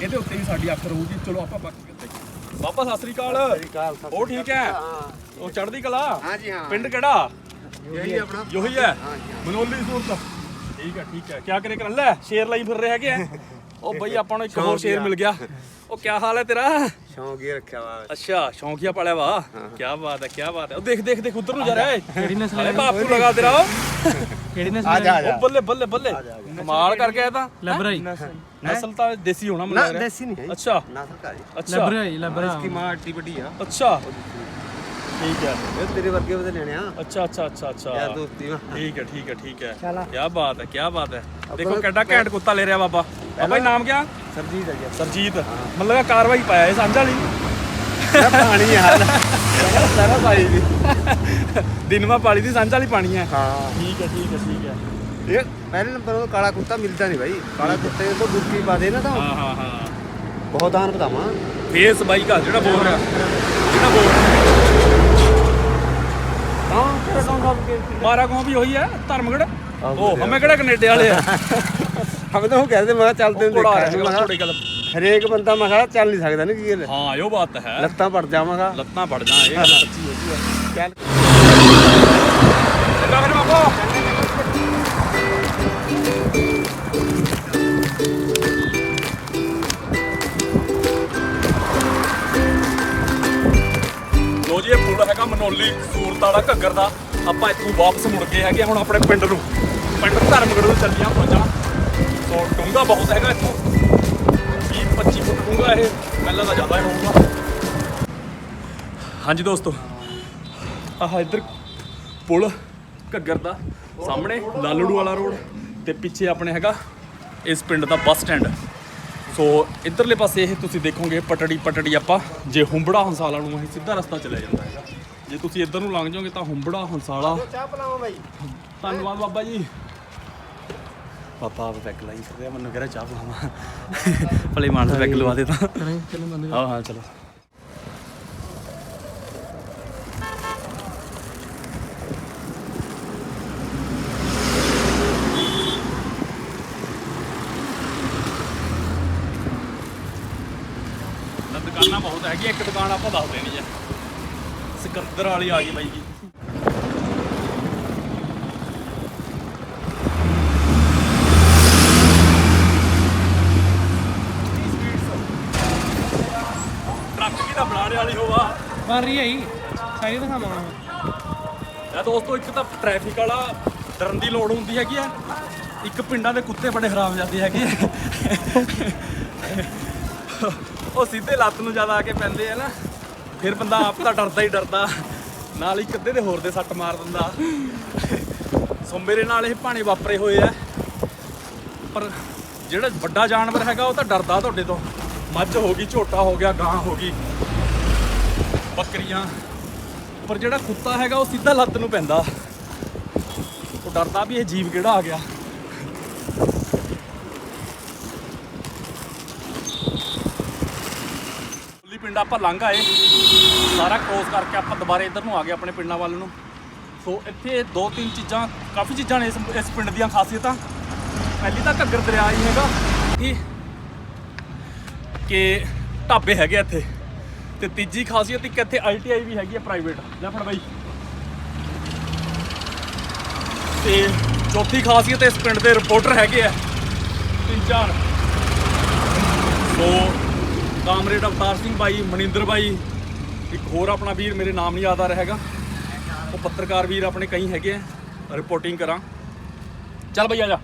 ਇਹਦੇ ਉੱਤੇ ਵੀ ਸਾਡੀ ਅੱਖ ਰਹੂਗੀ। ਚਲੋ ਆਪਾਂ ਬਾਕੀ ਗੱਲ ਦੇਖੀਏ ਬਾਬਾ ਸਤਿ ਸ੍ਰੀ ਅਕਾਲ। ਉਹ ਠੀਕ ਹੈ? ਉਹ ਚੜ੍ਹਦੀ ਕਲਾ?
ਹਾਂਜੀ ਹਾਂ।
ਪਿੰਡ ਕਿਹੜਾ?
ਯਹੀ ਆਪਣਾ।
ਯੋਹੀ ਹੈ? ਮਨੋਲੀ ਸੂਰਤ। ਠੀਕ ਹੈ ਠੀਕ ਹੈ। ਕੀ ਕਰੇ ਕਰਨ ਲੈ? ਸ਼ੇਰ ਲਈ ਫਿਰ ਰਹੇ ਹੈਗੇ ਆ। ਉਹ ਬਈ ਆਪਾਂ ਨੂੰ ਇੱਕ ਹੋਰ ਸ਼ੇਰ ਮਿਲ ਗਿਆ। ਉਹ ਕੀ ਹਾਲ ਹੈ ਤੇਰਾ?
ਸ਼ੌਂਕ ਹੀ ਰੱਖਿਆ ਵਾ।
ਅੱਛਾ ਸ਼ੌਂਕੀਆ ਪਾਲਿਆ ਵਾ। ਕੀ ਬਾਤ ਹੈ ਕੀ ਬਾਤ ਹੈ। ਉਹ ਦੇਖ ਦੇਖ ਦੇਖ ਉਧਰ ਨੂੰ ਜਾ ਰਿਹਾ ਹੈ
ਕਿਹੜੀ ਨਸਲ
ਅਰੇ ਬਾਪੂ ਲਗਾ ਤੇਰਾ
ਕਿਹੜੀ
ਆ
ਨਸਲ
ਜਾ ਆ ਜਾ।
ਉਹ ਬੱਲੇ ਬੱਲੇ ਬੱਲੇ। ਕਮਾਲ ਕਰਕੇ ਆਇਆ ਤਾਂ।
ਲੈਬਰਾਈ
ਨਸਲ। ਤਾਂ ਦੇਸੀ ਹੋਣਾ ਮੈਨੂੰ
ਨਾ
ਲੱਗ ਰਿਹਾ
ਦੇਸੀ ਨਹੀਂ ਹੈ
ਅੱਛਾ।
ਨਾ ਸਰਕਾਰੀ।
ਅੱਛਾ।
ਲੈਬਰਾਈ ਲੈਬਰਾ
ਇਸकी ਮਾਂ ਅੱਡੀ ਵੱਡੀ ਆ।
ਅੱਛਾ। ਠੀਕ ਹੈ।
ਇਹ ਤੇਰੇ ਵਰਗੇ ਉਹਦੇ ਲੈਣੇ ਆ।
ਅੱਛਾ ਅੱਛਾ ਅੱਛਾ ਅੱਛਾ।
ਯਾਰ ਦੋਸਤੀ ਵਾ
ਠੀਕ ਹੈ ਠੀਕ ਹੈ ਠੀਕ ਹੈ।
ਚੱਲ।
ਕੀ ਬਾਤ ਹੈ ਕੀ ਬਾਤ ਹੈ। ਦੇਖੋ ਕਿੱਡਾ ਘੈਂਟ ਕੁੱਤਾ ਲੈ ਰਿਹਾ ਬਾਬਾ। ਬਾਬਾ ਜੀ ਨਾਮ ਕਿਆ?
ਸਰਜੀਤ ਆ ਜੀ
ਸਰਜੀਤ। ਮਤਲਬ ਇਹ ਕਾਰਵਾਈ ਪਾਇਆ ਇਹ ਸਾਂਝਾ ਵਾਲੀ।
ਇਹ ਪਾਣੀ ਹਾਲ ਸਾਰਾ ਭਾਈ ਦੀ
ਦਿਨਵਾ ਪਾਲੀ ਦੀ ਸਾਂਝਾ ਵਾਲੀ ਪਾਣੀ ਹੈ
ਹਾਂ।
ਠੀਕ ਹੈ ਠੀਕ ਹੈ ਠੀਕ ਹੈ
ਇਹ ਪਹਿਲੇ ਨੰਬਰ ਉਹ ਕਾਲਾ ਕੁੱਤਾ ਮਿਲਦਾ ਨਹੀਂ ਭਾਈ ਕਾਲਾ ਕੁੱਤੇ ਤੋਂ ਦੁੱਕੀ ਪਾ ਦੇ ਨਾ ਤਾਂ।
ਹਾਂ ਹਾਂ ਹਾਂ।
ਬਹੁਤ ਆਨ ਬਤਾਵਾਂ
ਫੇਸ ਬਾਈ ਕਾ ਜਿਹੜਾ ਬੋਲ ਰਿਹਾ ਜਿਹੜਾ ਬੋਲ ਰਿਹਾ
ਹਾਂ।
ਮਾਰਾ ਕੌਂ ਵੀ ਉਹੀ ਹੈ ਧਰਮਗੜ ਉਹ ਹਮੇ ਕਿਹੜਾ ਕੈਨੇਡਾ ਵਾਲੇ ਆ।
ਹਮ ਤਾਂ ਉਹ ਕਹਿੰਦੇ ਮੈਂ ਕਿਹਾ
ਕੋੜਾ
ਦੇਖਾਂ
ਰਿਹਾ ਥੋੜੀ ਗੱਲ
ਹਰੇਕ ਬੰਦਾ ਮੈਂ ਕਿਹਾ ਚੱਲ ਨਹੀਂ ਸਕਦਾ ਨਾ ਕੀ ਗੱਲ
ਹਾਂ? ਇਹੋ ਬਾਤ ਹੈ।
ਲੱਤਾਂ ਪੜ ਜਾਵਾਂਗਾ।
ਲੱਤਾਂ ਵੜ ਜਾ ਇਹ ਗੱਲ ਸੱਚੀ ਆ।
ਚੱਲ।
ਚੰਗਾ ਫਿਰ ਬਾਬਾ ਲੋ ਜੀ ਇਹ ਪੁਲ ਹੈਗਾ ਮਨੋਲੀ ਸੂਰਤ ਵਾਲਾ ਘੱਗਰ ਦਾ। ਆਪਾਂ ਇੱਥੋਂ ਵਾਪਸ ਮੁੜ ਗਏ ਹੈਗੇ ਹੁਣ ਆਪਣੇ ਪਿੰਡ ਨੂੰ। ਪਿੰਡ ਧਰਮਗੜ ਨੂੰ ਚੱਲੀਆਂ ਪਹੁੰਚਾਂ ਸੋ ਡੂੰਘਾ ਬਹੁਤ ਹੈਗਾ ਇੱਥੋਂ। 20 25 ਫੁੱਟ ਡੂੰਘਾ ਇਹ ਪਹਿਲਾਂ ਤਾਂ ਜ਼ਿਆਦਾ ਹੀ ਹੋਊਗਾ। ਹਾਂਜੀ ਦੋਸਤੋ ਆਹ ਇੱਧਰ ਪੁਲ ਘੱਗਰ ਦਾ ਸਾਹਮਣੇ ਲਾਲੜੂ ਵਾਲਾ ਰੋਡ ਤੇ ਪਿੱਛੇ ਆਪਣੇ ਹੈਗਾ ਇਸ ਪਿੰਡ ਦਾ ਬੱਸ ਸਟੈਂਡ। ਸੋ ਇਧਰਲੇ ਪਾਸੇ ਇਹ ਤੁਸੀਂ ਦੇਖੋਗੇ ਪਟੜੀ ਪਟੜੀ ਆਪਾਂ ਜੇ ਹੁੰਬੜਾ ਹੰਸਾਲਾ ਨੂੰ ਅਸੀਂ ਸਿੱਧਾ ਰਸਤਾ ਚਲਿਆ ਜਾਂਦਾ ਹੈਗਾ ਜੇ ਤੁਸੀਂ ਇੱਧਰ ਨੂੰ ਲੰਘ ਜਾਓਗੇ ਤਾਂ ਹੁੰਬੜਾ ਹੰਸਾਲਾ।
ਚਾਹ ਪਲਾਵਾਂ ਭਾਈ
ਧੰਨਵਾਦ ਬਾਬਾ ਜੀ। ਪਾਪਾ ਆਪ ਪੈਗ ਲਾਈ ਸਕਦੇ ਆ ਮੈਨੂੰ ਕਿਹੜਾ ਚਾਹ ਪਵਾਵਾਂ। ਭਲੇ ਮਾਨਸ ਪੈਗ ਲਵਾ ਦੇ ਤਾਂ। ਹਾਂ ਹਾਂ ਚਲੋ। ਦੁਕਾਨਾਂ ਬਹੁਤ ਹੈਗੀ ਇੱਕ ਦੁਕਾਨ ਆਪਾਂ ਦੱਸ ਦੇਣੀ ਆ। ਸਿਕੰਦਰ ਵਾਲੀ ਆ ਗਈ ਬਾਈ ਜੀ।
ਬਣ ਰਹੀ ਹੈ ਜੀ। ਸਾਰੀ ਦਿਖਾਵਾਂਗਾ ਮੈਂ
ਇਹ ਦੋਸਤੋ, ਇੱਕ ਤਾਂ ਟ੍ਰੈਫਿਕ ਵਾਲਾ ਡਰਨ ਦੀ ਲੋੜ ਹੁੰਦੀ ਹੈਗੀ ਆ। ਇੱਕ ਪਿੰਡਾਂ ਦੇ ਕੁੱਤੇ ਬੜੇ ਖਰਾਬ ਜਾਂਦੇ ਹੈਗੇ ਉਹ ਸਿੱਧੇ ਲੱਤ ਨੂੰ ਜ਼ਿਆਦਾ ਆ ਕੇ ਪੈਂਦੇ ਆ ਨਾ। ਫਿਰ ਬੰਦਾ ਆਪ ਤਾਂ ਡਰਦਾ ਹੀ ਡਰਦਾ। ਨਾਲ ਹੀ ਅੱਧੇ ਦੇ ਹੋਰ ਦੇ ਸੱਟ ਮਾਰ ਦਿੰਦਾ। ਸੋ ਮੇਰੇ ਨਾਲ ਇਹ ਭਾਣੇ ਵਾਪਰੇ ਹੋਏ ਆ। ਪਰ ਜਿਹੜਾ ਵੱਡਾ ਜਾਨਵਰ ਹੈਗਾ, ਉਹ ਤਾਂ ਡਰਦਾ ਤੁਹਾਡੇ ਤੋਂ। ਮੱਝ ਹੋ ਗਈ, ਝੋਟਾ ਹੋ ਗਿਆ, ਗਾਂ ਹੋ ਗਈ। ਬੱਕਰੀਆਂ। ਪਰ ਜਿਹੜਾ ਕੁੱਤਾ ਹੈਗਾ, ਉਹ ਸਿੱਧਾ ਲੱਤ ਨੂੰ ਪੈਂਦਾ। ਉਹ ਡਰਦਾ ਵੀ ਇਹ ਜੀਵ ਕਿਹੜਾ ਆ ਗਿਆ। ਉੱਲੀ ਪਿੰਡ ਆਪਾਂ ਲੰਘ ਆਏ। ਸਾਰਾ ਕ੍ਰੋਸ ਕਰਕੇ ਆਪਾਂ ਦੁਬਾਰੇ ਇੱਧਰ ਨੂੰ ਆ ਗਏ ਆਪਣੇ ਪਿੰਡਾਂ ਵੱਲ ਨੂੰ। ਸੋ ਇੱਥੇ ਦੋ ਤਿੰਨ ਚੀਜ਼ਾਂ, ਕਾਫੀ ਚੀਜ਼ਾਂ ਨੇ ਇਸ ਇਸ ਪਿੰਡ ਦੀਆਂ ਖਾਸੀਅਤਾਂ। ਪਹਿਲੀ ਤਾਂ ਘੱਗਰ ਦਰਿਆ ਹੀ ਹੈਗਾ। ਕਿ ਕਿ ਢਾਬੇ ਹੈਗੇ ਇੱਥੇ। ਤੇ ਤੀਜੀ ਖਾਸੀਅਤ ਇੱਕ ਇੱਥੇ ਆਈਟੀਆਈ ਵੀ ਹੈਗੀ ਹੈ ਪ੍ਰਾਈਵੇਟ ਲੈ ਫੜ ਬਾਈ। ਤੇ ਚੌਥੀ ਖਾਸੀਅਤ ਇਸ ਪਿੰਡ ਦੇ ਰਿਪੋਰਟਰ ਹੈਗੇ ਆ। ਤਿੰਨ ਚਾਰ। ਸੋ, ਕਾਮਰੇਡ ਅਵਤਾਰ ਸਿੰਘ ਬਾਈ, ਮਨਿੰਦਰ ਬਾਈ, ਇੱਕ ਹੋਰ ਆਪਣਾ ਵੀਰ ਮੇਰੇ ਨਾਮ ਨਹੀਂ ਯਾਦ ਆ ਰਿਹਾ ਹੈਗਾ। ਉਹ ਪੱਤਰਕਾਰ ਵੀਰ ਆਪਣੇ ਕਈ ਹੈਗੇ ਆ। ਰਿਪੋਰਟਿੰਗ ਕਰਾਂ। ਚੱਲ ਬਈ, ਆ ਜਾ।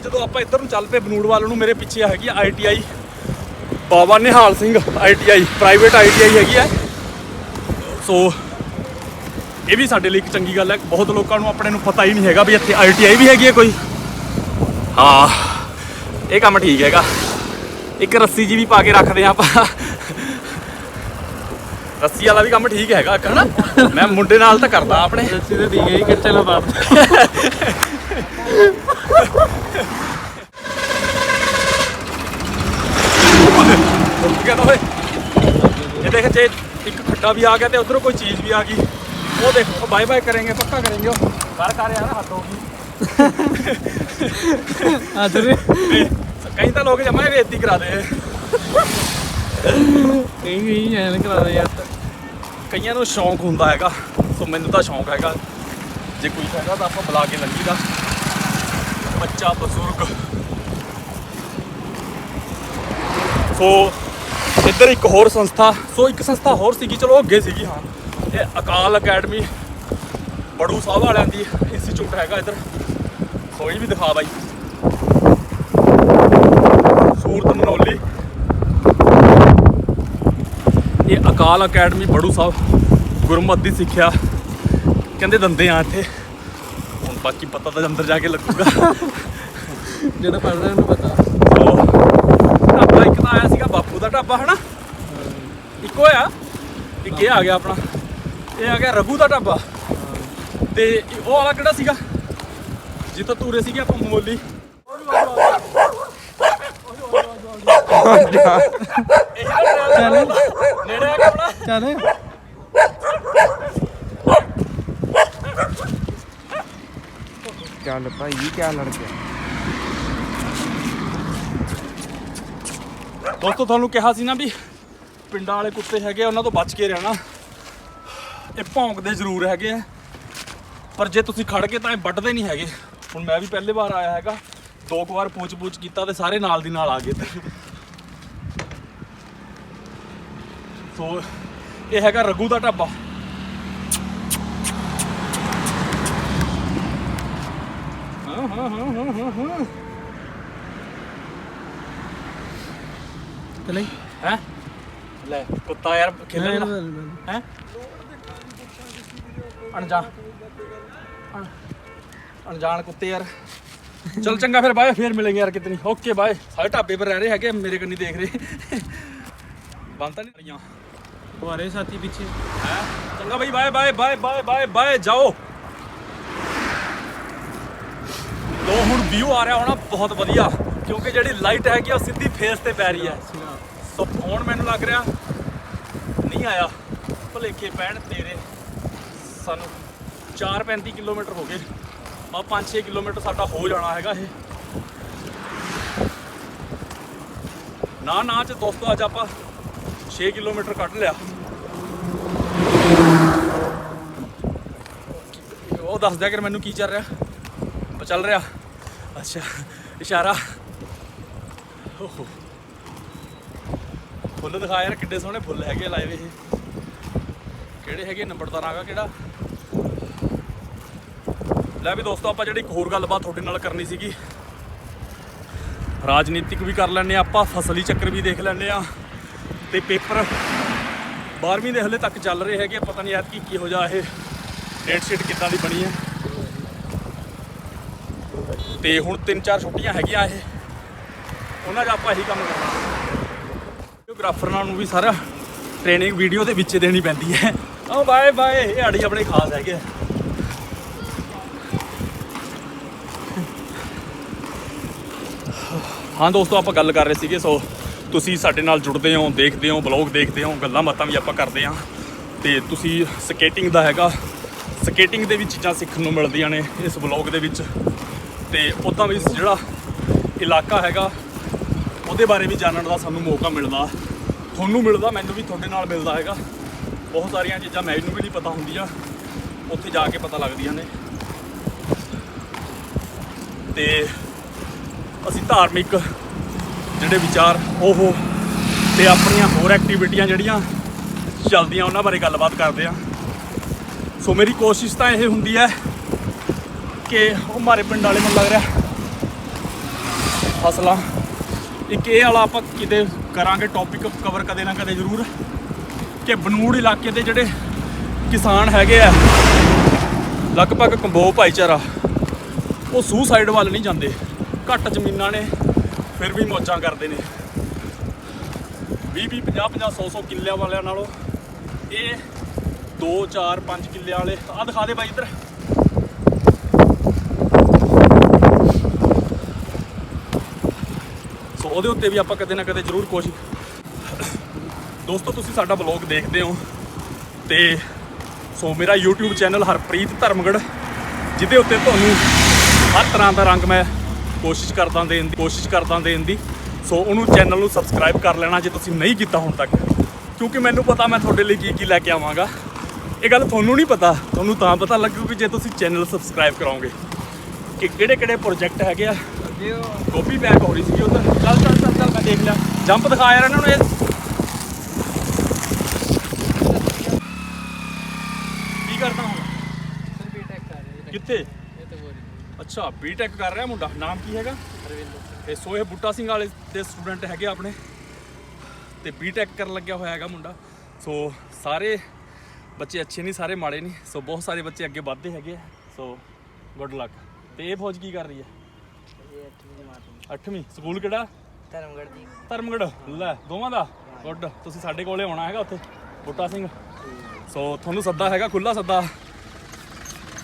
ਇਹ ਜਦੋਂ ਆਪਾਂ ਇੱਧਰ ਨੂੰ ਚੱਲ ਪਏ ਬਨੂੜ ਵੱਲ ਨੂੰ ਮੇਰੇ ਪਿੱਛੇ ਹੈਗੀ ਆ ITI Baba Nihal Singh ITI private ITI ਹੈਗੀ ਆ। ਸੋ ਇਹ ਵੀ ਸਾਡੇ ਲਈ ਇੱਕ ਚੰਗੀ ਗੱਲ ਹੈ। ਬਹੁਤ ਲੋਕਾਂ ਨੂੰ ਆਪਣੇ ਨੂੰ ਪਤਾ ਹੀ ਨਹੀਂ ਹੈਗਾ ਵੀ ਇੱਥੇ ਆਈਟੀਆਈ ਵੀ ਹੈਗੀ ਹੈ ਕੋਈ। ਹਾਂ ਇਹ ਕੰਮ ਠੀਕ ਹੈਗਾ। ਇੱਕ ਰੱਸੀ ਜੀ ਵੀ ਪਾ ਕੇ ਰੱਖਦੇ ਆ ਆਪਾਂ। ਰੱਸੀ ਵਾਲਾ ਵੀ ਕੰਮ ਠੀਕ ਹੈਗਾ ਹਨਾ? ਮੈਂ ਮੁੰਡੇ ਨਾਲ ਤਾਂ ਕਰਦਾ ਆਪਣੇ।
ਸਿੱਧੇ ਦੀ ਗਈ ਨਾ ਬਾਤ
ਰੁਕ ਗਿਆ ਤਾਂ ਇਹ ਦੇਖ ਜੇ ਇੱਕ ਖੱਡਾ ਵੀ ਆ ਗਿਆ ਤੇ ਉਧਰੋਂ ਕੋਈ ਚੀਜ਼ ਵੀ ਆ ਗਈ। ਉਹ ਦੇਖੋ ਬਾਏ ਬਾਏ ਕਰਾਂਗੇ ਪੱਕਾ ਕਰਾਂਗੇ ਉਹ। ਬਾਹਰ ਕਰ ਯਾਰ ਹੱਦ ਹੋ ਗਈ।
ਆਦਰ
ਕਈ ਤਾਂ ਲੋਕ ਜਮਾ ਬੇਇੱਜ਼ਤੀ ਕਰਾ ਦੇ
ਕਈ ਵੀ ਐਨ ਕਰਾ ਦੇ ਯਾਰ।
ਕਈਆਂ ਨੂੰ ਸ਼ੌਂਕ ਹੁੰਦਾ ਹੈਗਾ ਸੋ ਮੈਨੂੰ ਤਾਂ ਸ਼ੌਂਕ ਹੈਗਾ। ਜੇ ਕੋਈ ਹੈਗਾ ਤਾਂ ਆਪਾਂ ਬੁਲਾ ਕੇ ਲੰਗੀ ਦਾ ਬੱਚਾ ਬਜ਼ੁਰਗ। ਸੋ ਇੱਧਰ ਇੱਕ ਹੋਰ ਸੰਸਥਾ, ਸੋ ਇੱਕ ਸੰਸਥਾ ਹੋਰ ਸੀਗੀ, ਚਲੋ ਅੱਗੇ ਸੀਗੀ, ਹਾਂ। ਇਹ ਅਕਾਲ ਅਕੈਡਮੀ, ਬੜੂ ਸਾਹਿਬ ਵਾਲਿਆਂ ਦੀ ਇੰਸਟੀਚਿਊਟ ਹੈਗਾ ਇੱਧਰ। ਸੋ ਵੀ ਦਿਖਾ ਬਾਈ। ਸੂਰਤ ਮਨੋਲੀ। ਇਹ ਅਕਾਲ ਅਕੈਡਮੀ ਬੜੂ ਸਾਹਿਬ ਗੁਰਮਤ ਦੀ ਸਿੱਖਿਆ। ਕਹਿੰਦੇ ਦੰਦੇ ਆ ਇੱਥੇ। ਬਾਕੀ ਪਤਾ ਤਾਂ ਅੰਦਰ ਜਾ ਕੇ ਲੱਗੂਗਾ।
ਜਿਹੜਾ ਪੜਦਾ ਉਹਨੂੰ ਪਤਾ।
ਢਾਬਾ ਇੱਕ ਤਾਂ ਆਇਆ ਸੀਗਾ ਬਾਪੂ ਦਾ ਢਾਬਾ ਹਨਾ? ਇੱਕੋ ਆ ਇੱਕ ਇਹ ਆ ਗਿਆ ਆਪਣਾ। ਇਹ ਆ ਗਿਆ ਰਘੂ ਦਾ ਢਾਬਾ। ਤੇ ਉਹ ਵਾਲਾ ਕਿਹੜਾ ਸੀਗਾ? ਜਿੱਥੇ ਤੂਰੇ ਸੀਗੇ ਆਪਾਂ ਮੋਲੀ।
ਚੱਲ।
ਨੇੜੇ ਆ ਕੇ ਆਪਣਾ
ਚੱਲ।
ਚੱਲ ਭਾਈ ਕੀ ਲੜ ਗਿਆ?
ਦੋਸਤੋ, ਤੁਹਾਨੂੰ ਕਿਹਾ ਸੀ ਨਾ ਵੀ ਪਿੰਡਾਂ ਵਾਲੇ ਕੁੱਤੇ ਹੈਗੇ ਉਹਨਾਂ ਤੋਂ ਬਚ ਕੇ ਰਹਿਣਾ। ਇਹ ਭੌਂਕਦੇ ਜ਼ਰੂਰ ਹੈਗੇ ਆ। ਪਰ ਜੇ ਤੁਸੀਂ ਖੜ ਕੇ ਤਾਂ ਇਹ ਵੱਢਦੇ ਨਹੀਂ ਹੈਗੇ। ਹੁਣ ਮੈਂ ਵੀ ਪਹਿਲੇ ਵਾਰ ਆਇਆ ਹੈਗਾ। ਦੋ ਕੁ ਵਾਰ ਪੂਛ-ਪੂਛ ਕੀਤਾ ਤੇ ਸਾਰੇ ਨਾਲ ਦੀ ਨਾਲ ਆ ਗਏ ਸੋ, ਇਹ ਹੈਗਾ ਰਘੂ ਦਾ ਢਾਬਾ। ਹਾਂ ਹਾਂ ਹਾਂ ਹਾਂ ਹਾਂ ਹਾਂ
ਚਲੇ
ਹੈ ਲੈ ਕੁੱਤਾ ਯਾਰ ਖੇਲਣ ਦਾ ਹੈ ਅਣਜਾ ਅਣ- ਅਣਜਾਣ ਕੁੱਤੇ ਯਾਰ ਚਲ ਚੰਗਾ ਫਿਰ ਬਾਏ ਫੇਰ ਮਿਲਾਂਗੇ ਯਾਰ ਕਿਤਨੀ ਓਕੇ ਬਾਏ ਸਾਰੇ ਢਾਬੇ ਪਰ ਰਹਿ ਰਹੇ ਹੈਗੇ ਮੇਰੇ ਕੰਨੀ ਦੇਖ ਰਹੇ ਬੰਦ ਤਾਂ ਨਹੀਂ ਰਹੀਆਂ
ਤੁਹਾਰੇ ਸਾਥੀ ਪਿੱਛੇ
ਹੈ ਚੰਗਾ ਬਈ bye bye bye bye bye bye ਜਾਓ ਲੋ, ਹੁਣ ਵਿਊ ਆ ਰਿਹਾ ਹੋਣਾ ਬਹੁਤ ਵਧੀਆ, ਕਿਉਂਕਿ ਜਿਹੜੀ ਲਾਈਟ ਹੈਗੀ ਆ ਉਹ ਸਿੱਧੀ ਫੇਸ ਤੇ ਪੈ ਰਹੀ ਹੈ। ਸੋ, ਹੁਣ ਮੈਨੂੰ ਲੱਗ ਰਿਹਾ ਨਹੀਂ ਆਇਆ। ਭਲੇਖੇ ਪੈਣ ਤੇਰੇ। ਸਾਨੂੰ 4-35 ਕਿਲੋਮੀਟਰ ਹੋ ਗਏ। ਆ 5-6 ਕਿਲੋਮੀਟਰ ਸਾਡਾ ਹੋ ਜਾਣਾ ਹੈਗਾ ਇਹ। ਨਾ ਨਾ ਚ ਦੋਸਤੋ, ਅੱਜ ਆਪਾਂ 6 ਕਿਲੋਮੀਟਰ ਕੱਢ ਲਿਆ। ਉਹ ਦੱਸ ਦਿਆ ਕਰ ਮੈਨੂੰ ਕੀ ਚੱਲ ਰਿਹਾ। ਉਹ ਚੱਲ ਰਿਹਾ। ਅੱਛਾ, ਇਸ਼ਾਰਾ। ਓਹੋ। ਫੁੱਲ ਦਿਖਾ ਯਾਰ, ਕਿੱਡੇ ਸੋਹਣੇ ਫੁੱਲ ਹੈਗੇ ਲਾਏ ਵੇ ਇਹ। ਕਿਹੜੇ ਹੈਗੇ ਨੰਬਰਦਾਰ ਆਗਾ ਕਿਹੜਾ? ਲੈ ਵੀ ਦੋਸਤੋ, ਆਪਾਂ ਜਿਹੜੀ ਇੱਕ ਹੋਰ ਗੱਲਬਾਤ ਤੁਹਾਡੇ ਨਾਲ ਕਰਨੀ ਸੀਗੀ। ਰਾਜਨੀਤਿਕ ਵੀ ਕਰ ਲੈਣੇ ਆਪਾਂ, ਫਸਲੀ ਚੱਕਰ ਵੀ ਦੇਖ ਲੈਣੇ ਆ। ਤੇ ਪੇਪਰ 12ਵੀਂ ਦੇ ਹਲੇ ਤੱਕ ਚੱਲ ਰਹੇ ਹੈਗੇ ਪਤਾ ਨਹੀਂ ਐਤਕੀ ਕੀ ਹੋ ਜਾ ਇਹ ਡੇਟ ਸ਼ੀਟ ਕਿੱਦਾਂ ਦੀ ਬਣੀ ਹੈ ਤੇ ਹੁਣ ਤਿੰਨ ਚਾਰ ਛੁੱਟੀਆਂ ਹੈਗੀਆਂ ਇਹ। ਉਹਨਾਂ 'ਚ ਆਪਾਂ ਇਹੀ ਕੰਮ ਕਰਨਾ। ਵੀਡੀਓਗ੍ਰਾਫਰਾਂ ਨੂੰ ਵੀ ਸਾਰਾ ਟ੍ਰੇਨਿੰਗ ਵੀਡੀਓ ਦੇ ਵਿੱਚ ਦੇਣੀ ਪੈਂਦੀ ਹੈ। ਓ ਬਾਏ ਬਾਏ, ਇਹ ਆੜੀ ਆਪਣੇ ਖਾਸ ਹੈਗੇ ਆ। ਹਾਂ ਦੋਸਤੋ, ਆਪਾਂ ਗੱਲ ਕਰ ਰਹੇ ਸੀਗੇ, ਸੋ ਤੁਸੀਂ ਸਾਡੇ ਨਾਲ ਜੁੜਦੇ ਹੋ, ਦੇਖਦੇ ਹੋ ਬਲੌਗ ਦੇਖਦੇ ਹੋ, ਗੱਲਾਂ ਬਾਤਾਂ ਵੀ ਆਪਾਂ ਕਰਦੇ ਹਾਂ। ਤੇ ਤੁਸੀਂ ਸਕੇਟਿੰਗ ਦਾ ਹੈਗਾ। ਸਕੇਟਿੰਗ ਦੇ ਵੀ ਚੀਜ਼ਾਂ ਸਿੱਖਣ ਨੂੰ ਮਿਲਦੀਆਂ ਨੇ ਇਸ ਬਲੌਗ ਦੇ ਵਿੱਚ। ਤੇ ਉਦਾਂ ਵੀ ਜਿਹੜਾ ਇਲਾਕਾ ਹੈਗਾ, ਉਹਦੇ ਬਾਰੇ ਵੀ ਜਾਣਨ ਦਾ ਸਾਨੂੰ ਮੌਕਾ ਮਿਲਦਾ। ਤੁਹਾਨੂੰ ਮਿਲਦਾ, ਮੈਨੂੰ ਵੀ ਤੁਹਾਡੇ ਨਾਲ ਮਿਲਦਾ ਹੈਗਾ। ਬਹੁਤ ਸਾਰੀਆਂ ਚੀਜ਼ਾਂ ਮੈਨੂੰ ਵੀ ਨਹੀਂ ਪਤਾ ਹੁੰਦੀਆਂ। ਉੱਥੇ ਜਾ ਕੇ ਪਤਾ ਲੱਗਦੀਆਂ ਨੇ। ਤੇ ਅਸੀਂ ਧਾਰਮਿਕ ਜਿਹੜੇ ਵਿਚਾਰ, ਉਹ ਤੇ ਆਪਣੀਆਂ ਹੋਰ ਐਕਟੀਵਿਟੀਆਂ ਜਿਹੜੀਆਂ ਚੱਲਦੀਆਂ, ਉਹਨਾਂ ਬਾਰੇ ਗੱਲਬਾਤ ਕਰਦੇ ਆ ਸੋ ਮੇਰੀ ਕੋਸ਼ਿਸ਼ ਤਾਂ ਇਹ ਹੁੰਦੀ ਹੈ ਕਿ ਉਹ ਮਾਰੇ ਪਿੰਡ ਵਾਲੇ ਮੈਨੂੰ ਲੱਗ ਰਿਹਾ ਫਸਲਾਂ। ਇੱਕ ਇਹ ਵਾਲਾ ਆਪਾਂ ਕਿਤੇ ਕਰਾਂਗੇ ਟੌਪਿਕ ਕਵਰ ਕਦੇ ਨਾ ਕਦੇ ਜ਼ਰੂਰ ਕਿ ਬਨੂੜ ਇਲਾਕੇ ਦੇ ਜਿਹੜੇ ਕਿਸਾਨ ਹੈਗੇ ਆ, ਲਗਭਗ ਕੰਬੋ ਭਾਈਚਾਰਾ, ਉਹ ਸੂਸਾਈਡ ਵੱਲ ਨਹੀਂ ਜਾਂਦੇ। ਘੱਟ ਜ਼ਮੀਨਾਂ ਨੇ, ਫਿਰ ਵੀ ਮੌਜਾਂ ਕਰਦੇ ਨੇ। 20 20 50 50 100 100 ਕਿੱਲਿਆਂ ਵਾਲਿਆਂ ਨਾਲੋਂ ਇਹ 2 4 5 ਕਿੱਲਿਆਂ ਵਾਲੇ ਆ ਦਿਖਾ ਦੇ ਬਾਈ ਇੱਧਰ। ਉਹਦੇ ਉੱਤੇ ਵੀ ਆਪਾਂ ਕਦੇ ਨਾ ਕਦੇ ਜ਼ਰੂਰ ਕੋਸ਼ਿਸ਼ ਦੋਸਤੋ, ਤੁਸੀਂ ਸਾਡਾ ਬਲੌਗ ਦੇਖਦੇ ਹੋ ਤੇ ਸੋ ਮੇਰਾ YouTube ਚੈਨਲ ਹਰਪ੍ਰੀਤ ਧਰਮਗੜ ਜਿਹਦੇ ਉੱਤੇ ਤੁਹਾਨੂੰ ਹਰ ਤਰ੍ਹਾਂ ਦਾ ਰੰਗ ਮੈਂ ਕੋਸ਼ਿਸ਼ ਕਰਦਾ ਦੇਣ ਦੀ, ਕੋਸ਼ਿਸ਼ ਕਰਦਾ ਦੇਣ ਦੀ। ਸੋ ਉਹਨੂੰ ਚੈਨਲ ਨੂੰ ਸਬਸਕ੍ਰਾਈਬ ਕਰ ਲੈਣਾ ਜੇ ਤੁਸੀਂ ਨਹੀਂ ਕੀਤਾ ਹੁਣ ਤੱਕ। ਕਿਉਂਕਿ ਮੈਨੂੰ ਪਤਾ ਮੈਂ ਤੁਹਾਡੇ ਲਈ ਕੀ ਕੀ ਲੈ ਕੇ ਆਵਾਂਗਾ। ਇਹ ਗੱਲ ਤੁਹਾਨੂੰ ਨਹੀਂ ਪਤਾ, ਤੁਹਾਨੂੰ ਤਾਂ ਪਤਾ ਲੱਗੂਗੀ ਜੇ ਤੁਸੀਂ ਚੈਨਲ ਸਬਸਕ੍ਰਾਈਬ ਕਰਾਓਗੇ ਕਿ ਕਿਹੜੇ ਕਿਹੜੇ ਪ੍ਰੋਜੈਕਟ ਹੈਗੇ ਆ
ਅੱਗੇ
ਗੋਭੀ ਪੈਕ ਹੋ ਰਹੀ ਸੀਗੀ ਉਧਰ। ਚੱਲ ਚੱਲ ਚੱਲ ਚੱਲ, ਮੈਂ ਦੇਖ ਲਿਆ। ਜੰਪ ਦਿਖਾ ਯਾਰ ਇਹਨਾਂ ਨੂੰ ਇਹ। ਕੀ ਕਰਦਾ ਹੁਣ?
ਬੀਟੈਕ ਕਰ ਰਹੇ
ਕਿੱਥੇ? ਅੱਛਾ ਬੀਟੈਕ ਕਰ ਰਿਹਾ ਮੁੰਡਾ। ਨਾਮ ਕੀ ਹੈਗਾ?
ਅਰਵਿੰਦ
ਤੇ ਸੋਹੇ ਬੂਟਾ ਸਿੰਘ ਵਾਲੇ ਦੇ ਸਟੂਡੈਂਟ ਹੈਗੇ ਆਪਣੇ। ਤੇ ਬੀਟੈਕ ਕਰਨ ਲੱਗਿਆ ਹੋਇਆ ਹੈਗਾ ਮੁੰਡਾ। ਸੋ ਸਾਰੇ ਬੱਚੇ ਅੱਛੇ ਨਹੀਂ, ਸਾਰੇ ਮਾੜੇ ਨਹੀਂ। ਸੋ ਬਹੁਤ ਸਾਰੇ ਬੱਚੇ ਅੱਗੇ ਵੱਧਦੇ ਹੈਗੇ ਆ। ਸੋ ਗੁੱਡ ਲੱਕ ਤੇ ਇਹ ਫੌਜ ਕੀ ਕਰ ਰਹੀ ਹੈ? 8ਵੀਂ ਸਕੂਲ ਕਿਹੜਾ?
ਧਰਮਗੜ ਜੀ
ਧਰਮਗੜ ਲੈ ਦੋਵਾਂ ਦਾ? ਗੁੱਡ ਤੁਸੀਂ ਸਾਡੇ ਕੋਲੇ ਆਉਣਾ ਹੈਗਾ ਉੱਥੇ ਬੂਟਾ ਸਿੰਘ। ਸੋ ਤੁਹਾਨੂੰ ਸੱਦਾ ਹੈਗਾ ਖੁੱਲਾ ਸੱਦਾ।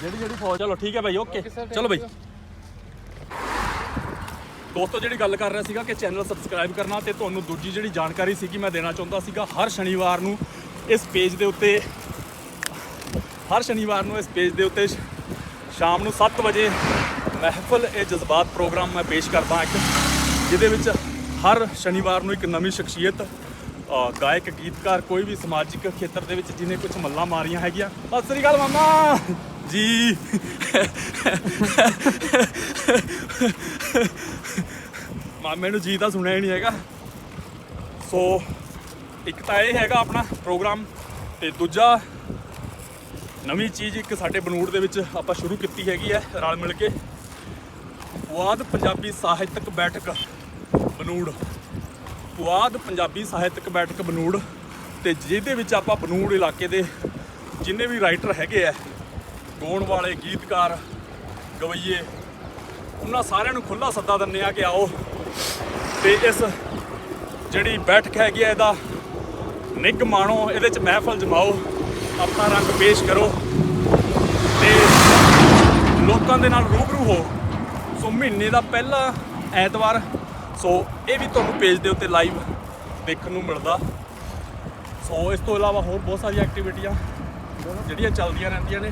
ਜਿਹੜੀ ਜਿਹੜੀ ਫੌਜ ਚਲੋ ਠੀਕ ਹੈ ਭਾਈ ਓਕੇ ਚਲੋ ਭਾਈ ਦੋਸਤੋ ਜਿਹੜੀ ਗੱਲ ਕਰ ਰਿਹਾ ਸੀਗਾ ਕਿ ਚੈਨਲ ਸਬਸਕ੍ਰਾਈਬ ਕਰਨਾ ਤੇ ਤੁਹਾਨੂੰ ਦੂਜੀ ਜਿਹੜੀ ਜਾਣਕਾਰੀ ਸੀਗੀ ਮੈਂ ਦੇਣਾ ਚਾਹੁੰਦਾ ਸੀਗਾ ਹਰ ਸ਼ਨੀਵਾਰ ਨੂੰ ਇਸ ਪੇਜ ਦੇ ਉੱਤੇ ਹਰ ਸ਼ਨੀਵਾਰ ਨੂੰ ਇਸ ਪੇਜ ਦੇ ਉੱਤੇ ਸ਼- ਸ਼ਾਮ ਨੂੰ 7 ਵਜੇ ਮਹਿਫਲ ਇਹ ਜਜ਼ਬਾਤ ਪ੍ਰੋਗਰਾਮ ਮੈਂ ਪੇਸ਼ ਕਰਦਾ ਇੱਕ, ਜਿਹਦੇ ਵਿੱਚ ਹਰ ਸ਼ਨੀਵਾਰ ਨੂੰ ਇੱਕ ਨਵੀਂ ਸ਼ਖਸੀਅਤ ਗਾਇਕ, ਗੀਤਕਾਰ, ਕੋਈ ਵੀ ਸਮਾਜਿਕ ਖੇਤਰ ਦੇ ਵਿੱਚ ਜਿਹਨੇ ਕੁਝ ਮੱਲਾਂ ਮਾਰੀਆਂ ਹੈਗੀਆਂ। ਸਤਿ ਸ੍ਰੀ ਅਕਾਲ ਮਾਮਾ! ਜੀ। ਮਾਮੇ ਨੂੰ ਜੀ ਤਾਂ ਸੁਣਿਆ ਹੀ ਨਹੀਂ ਹੈਗਾ। ਸੋ, ਇੱਕ ਤਾਂ ਇਹ ਹੈਗਾ ਆਪਣਾ ਪ੍ਰੋਗਰਾਮ, ਤੇ ਦੂਜਾ ਨਵੀਂ ਚੀਜ਼ ਇੱਕ ਸਾਡੇ ਬਨੂੜ ਦੇ ਵਿੱਚ ਆਪਾਂ ਸ਼ੁਰੂ ਕੀਤੀ ਹੈਗੀ ਹੈ ਰਲ ਮਿਲ ਕੇ। ਪੁਆਧ ਪੰਜਾਬੀ ਸਾਹਿਤਕ ਬੈਠਕ, ਬਨੂੜ। ਪੁਆਧ ਪੰਜਾਬੀ ਸਾਹਿਤਕ ਬੈਠਕ, ਬਨੂੜ। ਤੇ ਜਿਹਦੇ ਵਿੱਚ ਆਪਾਂ ਬਨੂੜ ਇਲਾਕੇ ਦੇ ਜਿੰਨੇ ਵੀ ਰਾਈਟਰ ਹੈਗੇ ਆ, ਗਾਉਣ ਵਾਲੇ, ਗੀਤਕਾਰ, ਗਵਈਏ, ਉਹਨਾਂ ਸਾਰਿਆਂ ਨੂੰ ਖੁੱਲਾ ਸੱਦਾ ਦਿੰਦੇ ਆ ਕਿ ਆਓ। ਤੇ ਇਸ ਜਿਹੜੀ ਬੈਠਕ ਹੈਗੀ ਆ, ਇਹਦਾ ਨਿੱਘ ਮਾਣੋ, ਇਹਦੇ ਚ ਮਹਿਫਲ ਜਮਾਓ, ਆਪਣਾ ਰੰਗ ਪੇਸ਼ ਕਰੋ। ਤੇ ਲੋਕਾਂ ਦੇ ਨਾਲ ਰੂਬਰੂ ਹੋ ਮਹੀਨੇ ਦਾ ਪਹਿਲਾ ਐਤਵਾਰ। ਸੋ ਇਹ ਵੀ ਤੁਹਾਨੂੰ ਪੇਜ ਦੇ ਉੱਤੇ ਲਾਈਵ ਦੇਖਣ ਨੂੰ ਮਿਲਦਾ। ਸੋ ਇਸ ਤੋਂ ਇਲਾਵਾ ਹੋਰ ਬਹੁਤ ਸਾਰੀਆਂ ਐਕਟੀਵਿਟੀਆਂ ਜਿਹੜੀਆਂ ਚੱਲਦੀਆਂ ਰਹਿੰਦੀਆਂ ਨੇ।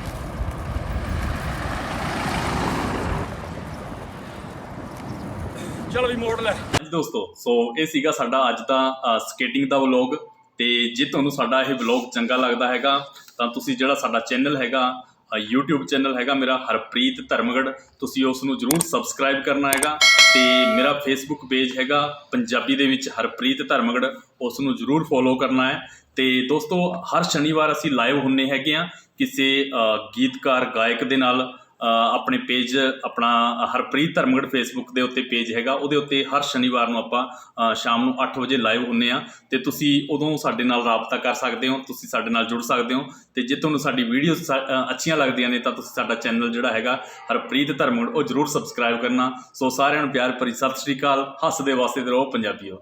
ਚਲੋ ਵੀ ਮੋੜ ਲੈ। ਦੋਸਤੋ, ਸੋ ਇਹ ਸੀਗਾ ਸਾਡਾ ਅੱਜ ਦਾ ਸਕੇਟਿੰਗ ਦਾ ਵਲੌਗ ਤੇ ਜੇ ਤੁਹਾਨੂੰ ਸਾਡਾ ਇਹ ਵਲੌਗ ਚੰਗਾ ਲੱਗਦਾ ਹੈਗਾ, ਤਾਂ ਤੁਸੀਂ ਜਿਹੜਾ ਸਾਡਾ ਚੈਨਲ ਹੈਗਾ YouTube ਚੈਨਲ ਹੈਗਾ ਮੇਰਾ ਹਰਪ੍ਰੀਤ ਧਰਮਗੜ ਤੁਸੀਂ ਉਸ ਨੂੰ ਜਰੂਰ ਸਬਸਕ੍ਰਾਈਬ ਕਰਨਾ ਹੈਗਾ ਤੇ ਮੇਰਾ Facebook ਪੇਜ ਹੈਗਾ ਪੰਜਾਬੀ ਦੇ ਵਿੱਚ ਹਰਪ੍ਰੀਤ ਧਰਮਗੜ ਉਸ ਨੂੰ ਜਰੂਰ ਫੋਲੋ ਕਰਨਾ ਹੈ। ਤੇ ਦੋਸਤੋ, ਹਰ ਸ਼ਨੀਵਾਰ ਅਸੀਂ ਲਾਈਵ ਹੁੰਨੇ ਹੈਗੇ ਆ ਕਿਸੇ ਗੀਤਕਾਰ, ਗਾਇਕ ਦੇ ਨਾਲ। ਆਪਣੇ ਪੇਜ ਆਪਣਾ ਹਰਪ੍ਰੀਤ ਧਰਮਗੜ ਫੇਸਬੁੱਕ ਦੇ ਉੱਤੇ ਪੇਜ ਹੈਗਾ। ਉਹਦੇ ਉੱਤੇ ਹਰ ਸ਼ਨੀਵਾਰ ਨੂੰ ਆਪਾਂ ਸ਼ਾਮ ਨੂੰ 8 ਵਜੇ ਲਾਈਵ ਹੁੰਨੇ ਆ। ਤੇ ਤੁਸੀਂ ਉਦੋਂ ਸਾਡੇ ਨਾਲ ਰਾਬਤਾ ਕਰ ਸਕਦੇ ਹੋ, ਤੁਸੀਂ ਸਾਡੇ ਨਾਲ ਜੁੜ ਸਕਦੇ ਹੋ। ਤੇ ਜੇ ਤੁਹਾਨੂੰ ਸਾਡੀ ਵੀਡੀਓ ਅੱਛੀਆਂ ਲੱਗਦੀਆਂ ਨੇ ਤਾਂ ਤੁਸੀਂ ਸਾਡਾ ਚੈਨਲ ਜਿਹੜਾ ਹੈਗਾ, ਹਰਪ੍ਰੀਤ ਧਰਮਗੜ ਉਹ ਜਰੂਰ ਸਬਸਕ੍ਰਾਈਬ ਕਰਨਾ। ਸੋ ਸਾਰਿਆਂ ਨੂੰ ਪਿਆਰ ਭਰੀ ਸਤਿ ਸ਼੍ਰੀ ਅਕਾਲ। ਹੱਸਦੇ ਵਾਸਤੇ ਰਹੋ ਪੰਜਾਬੀਓ।